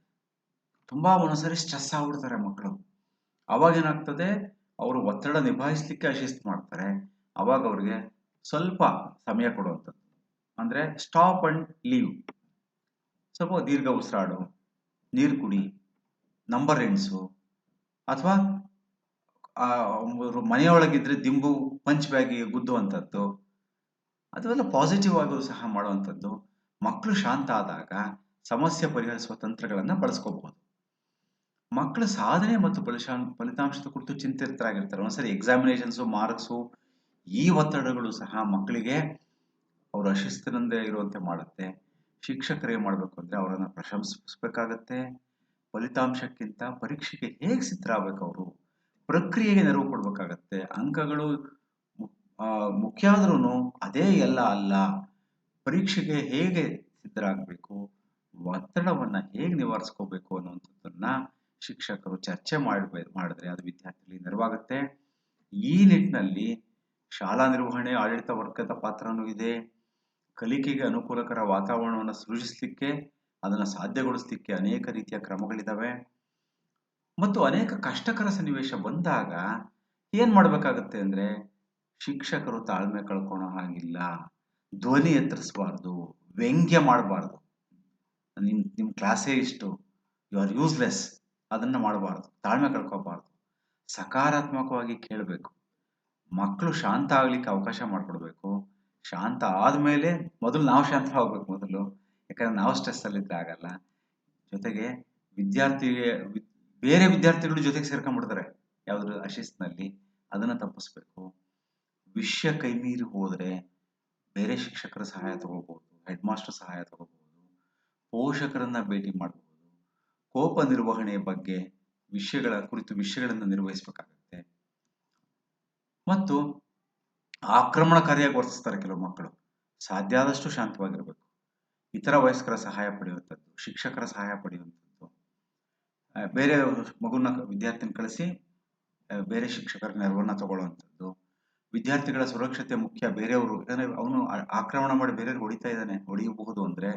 ತುಂಬಾ ಒಂದೊಂದ್ಸರಿ ಸ್ಟ್ರೆಸ್ ಆಗ್ಬಿಡ್ತಾರೆ ಮಕ್ಕಳು. ಅವಾಗ ಏನಾಗ್ತದೆ ಅವರು ಒತ್ತಡ ನಿಭಾಯಿಸ್ಲಿಕ್ಕೆ ಅಶಿಸ್ತು ಮಾಡ್ತಾರೆ. ಅವಾಗ ಅವ್ರಿಗೆ ಸ್ವಲ್ಪ ಸಮಯ ಕೊಡುವಂಥದ್ದು. ಅಂದ್ರೆ ಸ್ಟಾಪ್ ಅಂಡ್ ಲೀವ್ ಸ್ವಲ್ಪ ದೀರ್ಘ ಉಸಿರಾಡು, ನೀರು ಕುಡಿ ನಂಬರ್ ಎಣ್ಸು ಅಥವಾ ಮನೆಯೊಳಗಿದ್ರೆ ದಿಂಬು ಪಂಚ್ ಬ್ಯಾಗಿಗೆ ಗುದ್ದುವಂಥದ್ದು. ಅದೆಲ್ಲ ಪಾಸಿಟಿವ್ ಆಗಿ ಸಹ ಮಾಡುವಂಥದ್ದು. ಮಕ್ಕಳು ಶಾಂತ ಆದಾಗ ಸಮಸ್ಯೆ ಪರಿಹರಿಸುವ ತಂತ್ರಗಳನ್ನು ಬಳಸ್ಕೋಬಹುದು. ಮಕ್ಕಳ ಸಾಧನೆ ಮತ್ತು ಫಲಿಶಾ, ಫಲಿತಾಂಶದ ಕುರಿತು ಚಿಂತಿತರಾಗಿರ್ತಾರೆ. ಒಂದ್ಸರಿ ಎಕ್ಸಾಮಿನೇಷನ್ಸು ಮಾರ್ಕ್ಸು ಈ ಒತ್ತಡಗಳು ಸಹ ಮಕ್ಕಳಿಗೆ ಅವರ ಅಶಿಸ್ತಿನಂದೇ ಇರುವಂತೆ ಮಾಡುತ್ತೆ. ಶಿಕ್ಷಕರು ಮಾಡಬೇಕು ಮಾಡ್ಬೇಕು ಅಂದ್ರೆ ಅವರನ್ನು ಪ್ರಶಂಸಿಸ್ಬೇಕಾಗತ್ತೆ. ಫಲಿತಾಂಶಕ್ಕಿಂತ ಪರೀಕ್ಷೆಗೆ ಹೇಗೆ ಸಿದ್ಧರಾಗಬೇಕು ಅವರು? ಪ್ರಕ್ರಿಯೆಗೆ ನೆರವು ಕೊಡಬೇಕಾಗತ್ತೆ. ಅಂಕಗಳು ಮುಖ್ಯ ಆದ್ರೂ ಅದೇ ಎಲ್ಲ ಅಲ್ಲ. ಪರೀಕ್ಷೆಗೆ ಹೇಗೆ ಸಿದ್ಧರಾಗಬೇಕು? ಒತ್ತಡವನ್ನು ಹೇಗೆ ನಿವಾರಿಸ್ಕೋಬೇಕು ಅನ್ನುವಂಥದ್ದನ್ನ ಶಿಕ್ಷಕರು ಚರ್ಚೆ ಮಾಡ್ಬೇ ಮಾಡಿದ್ರೆ ಅದು ವಿದ್ಯಾರ್ಥಿಗಳಿಗೆ ನೆರವಾಗುತ್ತೆ. ಈ ನಿಟ್ಟಿನಲ್ಲಿ ಶಾಲಾ ನಿರ್ವಹಣೆ, ಆಡಳಿತ ವರ್ಗದ ಪಾತ್ರನೂ ಇದೆ. ಕಲಿಕೆಗೆ ಅನುಕೂಲಕರ ವಾತಾವರಣವನ್ನು ಸೃಜಿಸಲಿಕ್ಕೆ, ಅದನ್ನು ಸಾಧ್ಯಗೊಳಿಸಲಿಕ್ಕೆ ಅನೇಕ ರೀತಿಯ ಕ್ರಮಗಳಿದ್ದಾವೆ ಮತ್ತು ಅನೇಕ ಕಷ್ಟಕರ ಸನ್ನಿವೇಶ ಬಂದಾಗ ಏನು ಮಾಡಬೇಕಾಗುತ್ತೆ ಅಂದ್ರೆ ಶಿಕ್ಷಕರು ತಾಳ್ಮೆ ಕಳ್ಕೊಳೋ ಹಾಗಿಲ್ಲ. ಧ್ವನಿ ಎತ್ತರಿಸಬಾರ್ದು, ವ್ಯಂಗ್ಯ ಮಾಡಬಾರ್ದು. ನಿಮ್ಮ ನಿಮ್ಮ ಕ್ಲಾಸೇ ಇಷ್ಟು ಯು ಆರ್ ಯೂಸ್ಲೆಸ್ ಅದನ್ನ ಮಾಡಬಾರ್ದು, ತಾಳ್ಮೆ ಕಳ್ಕೋಬಾರ್ದು. ಸಕಾರಾತ್ಮಕವಾಗಿ ಕೇಳಬೇಕು. ಮಕ್ಕಳು ಶಾಂತ ಆಗ್ಲಿಕ್ಕೆ ಅವಕಾಶ ಮಾಡಿಕೊಡ್ಬೇಕು. ಶಾಂತ ಆದಮೇಲೆ ಮೊದಲು ನಾವು ಶಾಂತ ಆಗ್ಬೇಕು ಮೊದಲು. ಯಾಕಂದ್ರೆ ನಾವು ಸ್ಟ್ರೆಸ್ ಅಲ್ಲಿ ಇದ್ರೆ ಆಗಲ್ಲ. ಜೊತೆಗೆ ವಿದ್ಯಾರ್ಥಿಗೆ, ಬೇರೆ ವಿದ್ಯಾರ್ಥಿಗಳು ಜೊತೆಗೆ ಸೇರ್ಕೊಂಡ್ಬಿಡ್ತಾರೆ. ಯಾವುದ್ರ ಅಶಿಸ್ನಲ್ಲಿ ಅದನ್ನ ತಪ್ಪಿಸ್ಬೇಕು. ವಿಷಯ ಕೈ ಮೀರಿ ಹೋದ್ರೆ ಬೇರೆ ಶಿಕ್ಷಕರ ಸಹಾಯ ತಗೋಬಹುದು, ಹೆಡ್ ಮಾಸ್ಟರ್ ಸಹಾಯ ತಗೋಬಹುದು. ಪೋಷಕರನ್ನ ಭೇಟಿ ಮಾಡಬಹುದು ಕೋಪ ನಿರ್ವಹಣೆಯ ಬಗ್ಗೆ ವಿಷಯಗಳ ಕುರಿತು ವಿಷಯಗಳನ್ನು ನಿರ್ವಹಿಸಬೇಕಾಗುತ್ತೆ. ಮತ್ತು ಆಕ್ರಮಣಕಾರಿಯಾಗಿ ವರ್ತಿಸ್ತಾರೆ ಕೆಲವು ಮಕ್ಕಳು. ಸಾಧ್ಯ ಆದಷ್ಟು ಶಾಂತವಾಗಿರಬೇಕು. ಇತರ ವಯಸ್ಕರ ಸಹಾಯ ಪಡೆಯುವಂಥದ್ದು, ಶಿಕ್ಷಕರ ಸಹಾಯ ಪಡೆಯುವಂಥದ್ದು. ಬೇರೆ ಮಗುನ ವಿದ್ಯಾರ್ಥಿನ ಕಳಿಸಿ ಬೇರೆ ಶಿಕ್ಷಕರ ನೆರವನ್ನ ತಗೊಳ್ಳುವಂಥದ್ದು. ವಿದ್ಯಾರ್ಥಿಗಳ ಸುರಕ್ಷತೆ ಮುಖ್ಯ. ಬೇರೆಯವರು ಯಾಕಂದ್ರೆ ಅವನು ಆಕ್ರಮಣ ಮಾಡಿ ಬೇರೆಯವ್ರಿಗೆ ಹೊಡಿತಾ ಇದ್ದಾನೆ, ಹೊಡೆಯಬಹುದು ಅಂದ್ರೆ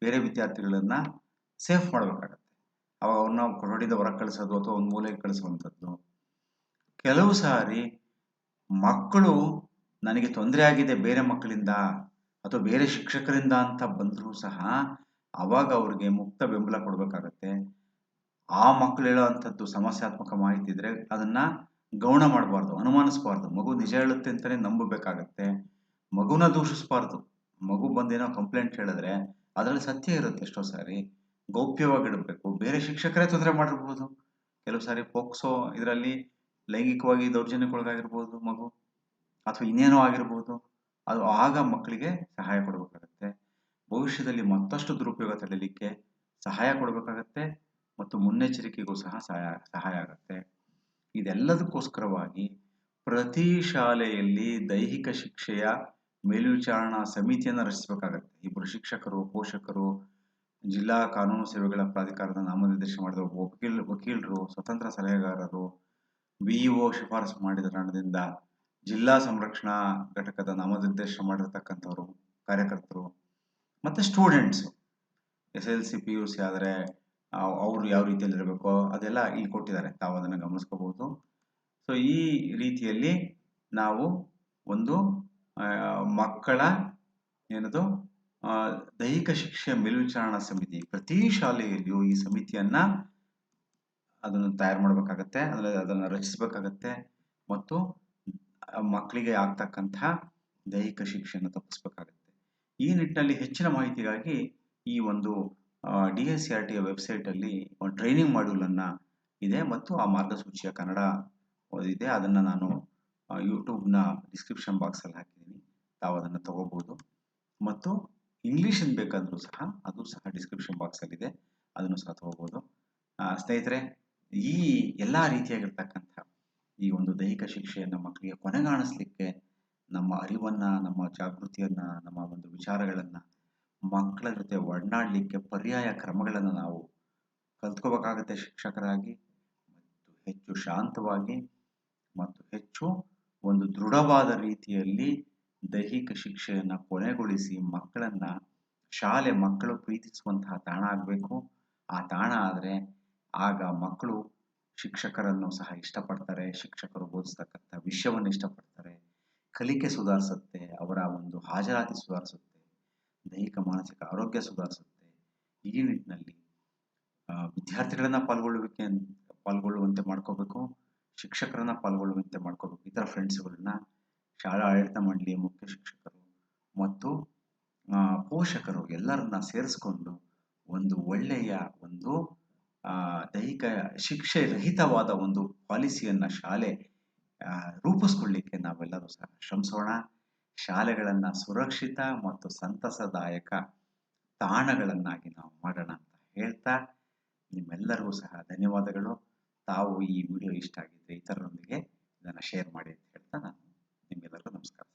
ಬೇರೆ ವಿದ್ಯಾರ್ಥಿಗಳನ್ನ ಸೇಫ್ ಮಾಡ್ಬೇಕಾಗತ್ತೆ. ಅವಾಗ ಅವ್ರನ್ನ ಕೊಠಡಿಯಿಂದ ಹೊರಗೆ ಕಳಿಸೋದು ಅಥವಾ ಒಂದು ಮೂಲೆಗೆ ಕಳಿಸುವಂಥದ್ದು. ಕೆಲವು ಸಾರಿ ಮಕ್ಕಳು ನನಗೆ ತೊಂದರೆ ಆಗಿದೆ ಬೇರೆ ಮಕ್ಕಳಿಂದ ಅಥವಾ ಬೇರೆ ಶಿಕ್ಷಕರಿಂದ ಅಂತ ಬಂದರೂ ಸಹ ಅವಾಗ ಅವ್ರಿಗೆ ಮುಕ್ತ ಬೆಂಬಲ ಕೊಡಬೇಕಾಗತ್ತೆ. ಆ ಮಕ್ಕಳು ಹೇಳೋವಂಥದ್ದು ಸಮಸ್ಯಾತ್ಮಕ ಮಾಹಿತಿ ಇದ್ರೆ ಅದನ್ನ ಗೌಣ ಮಾಡಬಾರ್ದು, ಅನುಮಾನಿಸ್ಬಾರ್ದು. ಮಗು ನಿಜ ಹೇಳುತ್ತೆ ಅಂತಲೇ ನಂಬಬೇಕಾಗತ್ತೆ. ಮಗುನ ದೂಷಿಸಬಾರ್ದು. ಮಗು ಬಂದೇನೋ ಕಂಪ್ಲೇಂಟ್ ಹೇಳಿದ್ರೆ ಅದರಲ್ಲಿ ಸತ್ಯ ಇರುತ್ತೆ ಎಷ್ಟೋ ಸಾರಿ. ಗೌಪ್ಯವಾಗಿಡಬೇಕು ಬೇರೆ ಶಿಕ್ಷಕರೇ ತೊಂದರೆ ಮಾಡಿರ್ಬೋದು. ಕೆಲವು ಸಾರಿ ಪೋಕ್ಸೋ ಇದರಲ್ಲಿ ಲೈಂಗಿಕವಾಗಿ ದೌರ್ಜನ್ಯಕ್ಕೊಳಗಾಗಿರ್ಬೋದು ಮಗು, ಅಥವಾ ಇನ್ನೇನೋ ಆಗಿರ್ಬೋದು. ಅದು ಆಗ ಮಕ್ಕಳಿಗೆ ಸಹಾಯ ಕೊಡಬೇಕಾಗತ್ತೆ. ಭವಿಷ್ಯದಲ್ಲಿ ಮತ್ತಷ್ಟು ದುರುಪಯೋಗ ತಡೆಯಲಿಕ್ಕೆ ಸಹಾಯ ಕೊಡಬೇಕಾಗತ್ತೆ ಮತ್ತು ಮುನ್ನೆಚ್ಚರಿಕೆಗೂ ಸಹ ಸಹಾಯ ಸಹಾಯ ಆಗುತ್ತೆ. ಇದೆಲ್ಲದಕ್ಕೋಸ್ಕರವಾಗಿ ಪ್ರತಿ ಶಾಲೆಯಲ್ಲಿ ದೈಹಿಕ ಶಿಕ್ಷೆಯ ಮೇಲ್ವಿಚಾರಣಾ ಸಮಿತಿಯನ್ನು ರಚಿಸಬೇಕಾಗತ್ತೆ. ಇಬ್ಬರು ಶಿಕ್ಷಕರು, ಪೋಷಕರು ಜಿಲ್ಲಾ ಕಾನೂನು ಸೇವೆಗಳ ಪ್ರಾಧಿಕಾರದ ನಾಮನಿರ್ದೇಶ ಮಾಡಿದ ವಕೀಲ್, ವಕೀಲರು, ಸ್ವತಂತ್ರ ಸಲಹೆಗಾರರು, ಬಿಇಒ ಶಿಫಾರಸು ಮಾಡಿದ ಕಾರಣದಿಂದ ಜಿಲ್ಲಾ ಸಂರಕ್ಷಣಾ ಘಟಕದ ನಾಮನಿರ್ದೇಶ ಮಾಡಿರ್ತಕ್ಕಂಥವ್ರು, ಕಾರ್ಯಕರ್ತರು, ಮತ್ತು students. S L C, P U C ಆದರೆ ಅವರು ಯಾವ ರೀತಿಯಲ್ಲಿ ಇರಬೇಕೋ ಅದೆಲ್ಲ ಇಲ್ಲಿ ಕೊಟ್ಟಿದ್ದಾರೆ. ತಾವು ಅದನ್ನು ಗಮನಿಸ್ಕೋಬಹುದು. ಸೊ ಈ ರೀತಿಯಲ್ಲಿ ನಾವು ಒಂದು ಮಕ್ಕಳ, ಏನದು ದೈಹಿಕ ಶಿಕ್ಷೆ ಮೇಲ್ವಿಚಾರಣಾ ಸಮಿತಿ. ಪ್ರತಿ ಶಾಲೆಯಲ್ಲಿಯೂ ಈ ಸಮಿತಿಯನ್ನ ಅದನ್ನು ತಯಾರು ಮಾಡಬೇಕಾಗತ್ತೆ ಅದನ್ನ ಅದನ್ನು ರಚಿಸಬೇಕಾಗತ್ತೆ ಮತ್ತು ಮಕ್ಕಳಿಗೆ ಆಗ್ತಕ್ಕಂತಹ ದೈಹಿಕ ಶಿಕ್ಷೆಯನ್ನು ತಪ್ಪಿಸ್ಬೇಕಾಗತ್ತೆ. ಈ ನಿಟ್ಟಿನಲ್ಲಿ ಹೆಚ್ಚಿನ ಮಾಹಿತಿಗಾಗಿ ಈ ಒಂದು ಡಿ ಎಸ್ ಸಿ ಆರ್ ಟಿಯ ವೆಬ್ಸೈಟಲ್ಲಿ ಒಂದು ಟ್ರೈನಿಂಗ್ ಮಾಡ್ಯೂಲನ್ನು ಇದೆ ಮತ್ತು ಆ ಮಾರ್ಗಸೂಚಿಯ ಕನ್ನಡ ಇದೆ ಅದನ್ನು ನಾನು ಯೂಟ್ಯೂಬ್ನ ಡಿಸ್ಕ್ರಿಪ್ಷನ್ ಬಾಕ್ಸಲ್ಲಿ ಹಾಕಿದ್ದೀನಿ. ತಾವು ಅದನ್ನು ತಗೋಬೋದು. ಮತ್ತು ಇಂಗ್ಲೀಷನ್ ಬೇಕಾದರೂ ಸಹ ಅದು ಸಹ ಡಿಸ್ಕ್ರಿಪ್ಷನ್ ಬಾಕ್ಸಲ್ಲಿದೆ ಅದನ್ನು ಸಹ ತಗೋಬೋದು. ಸ್ನೇಹಿತರೆ, ಈ ಎಲ್ಲ ರೀತಿಯಾಗಿರ್ತಕ್ಕಂಥ ಈ ಒಂದು ದೈಹಿಕ ಶಿಕ್ಷೆಯನ್ನು ಮಕ್ಕಳಿಗೆ ಕೊನೆಗಾಣಿಸ್ಲಿಕ್ಕೆ ನಮ್ಮ ಅರಿವನ್ನು, ನಮ್ಮ ಜಾಗೃತಿಯನ್ನು, ನಮ್ಮ ಒಂದು ವಿಚಾರಗಳನ್ನು ಮಕ್ಕಳ ಜೊತೆ ಒಡನಾಡಲಿಕ್ಕೆ ಪರ್ಯಾಯ ಕ್ರಮಗಳನ್ನು ನಾವು ಕಲ್ತ್ಕೋಬೇಕಾಗುತ್ತೆ ಶಿಕ್ಷಕರಾಗಿ. ಮತ್ತು ಹೆಚ್ಚು ಶಾಂತವಾಗಿ ಮತ್ತು ಹೆಚ್ಚು ಒಂದು ದೃಢವಾದ ರೀತಿಯಲ್ಲಿ ದೈಹಿಕ ಶಿಕ್ಷೆಯನ್ನು ಕೊನೆಗೊಳಿಸಿ ಮಕ್ಕಳನ್ನ ಶಾಲೆ ಮಕ್ಕಳು ಪ್ರೀತಿಸುವಂತಹ ತಾಣ ಆಗಬೇಕು. ಆ ತಾಣ ಆದರೆ ಆಗ ಮಕ್ಕಳು ಶಿಕ್ಷಕರನ್ನು ಸಹ ಇಷ್ಟಪಡ್ತಾರೆ, ಶಿಕ್ಷಕರು ಬೋಧಿಸ್ತಕ್ಕಂಥ ವಿಷಯವನ್ನು ಇಷ್ಟಪಡ್ತಾರೆ. ಕಲಿಕೆ ಸುಧಾರಿಸುತ್ತೆ, ಅವರ ಒಂದು ಹಾಜರಾತಿ ಸುಧಾರಿಸುತ್ತೆ, ದೈಹಿಕ ಮಾನಸಿಕ ಆರೋಗ್ಯ ಸುಧಾರಿಸುತ್ತೆ. ಈ ನಿಟ್ಟಿನಲ್ಲಿ ವಿದ್ಯಾರ್ಥಿಗಳನ್ನ ಪಾಲ್ಗೊಳ್ಳುವಿಕೆ ಪಾಲ್ಗೊಳ್ಳುವಂತೆ ಮಾಡ್ಕೋಬೇಕು, ಶಿಕ್ಷಕರನ್ನ ಪಾಲ್ಗೊಳ್ಳುವಂತೆ ಮಾಡ್ಕೋಬೇಕು, ಇತರ ಫ್ರೆಂಡ್ಸ್ಗಳನ್ನ ಶಾಲಾ ಆಡಳಿತ ಮಂಡಳಿ ಮುಖ್ಯ ಶಿಕ್ಷಕರು ಮತ್ತು ಪೋಷಕರು ಎಲ್ಲರನ್ನ ಸೇರಿಸ್ಕೊಂಡು ಒಂದು ಒಳ್ಳೆಯ ಒಂದು ದೈಹಿಕ ಶಿಕ್ಷೆ ರಹಿತವಾದ ಒಂದು ಪಾಲಿಸಿಯನ್ನು ಶಾಲೆ ರೂಪಿಸ್ಕೊಳ್ಳಿಕ್ಕೆ ನಾವೆಲ್ಲರೂ ಸಹ ಶ್ರಮಿಸೋಣ. ಶಾಲೆಗಳನ್ನ ಸುರಕ್ಷಿತ ಮತ್ತು ಸಂತಸದಾಯಕ ತಾಣಗಳನ್ನಾಗಿ ನಾವು ಮಾಡೋಣ ಅಂತ ಹೇಳ್ತಾ ನಿಮ್ಮೆಲ್ಲರಿಗೂ ಸಹ ಧನ್ಯವಾದಗಳು. ತಾವು ಈ ವಿಡಿಯೋ ಇಷ್ಟ ಆಗಿದ್ರೆ ಇತರರೊಂದಿಗೆ ಇದನ್ನು ಶೇರ್ ಮಾಡಿ ಅಂತ ಹೇಳ್ತಾ ನಾನು ನಿಮ್ಗೆಲ್ಲರಿಗೂ ನಮಸ್ಕಾರ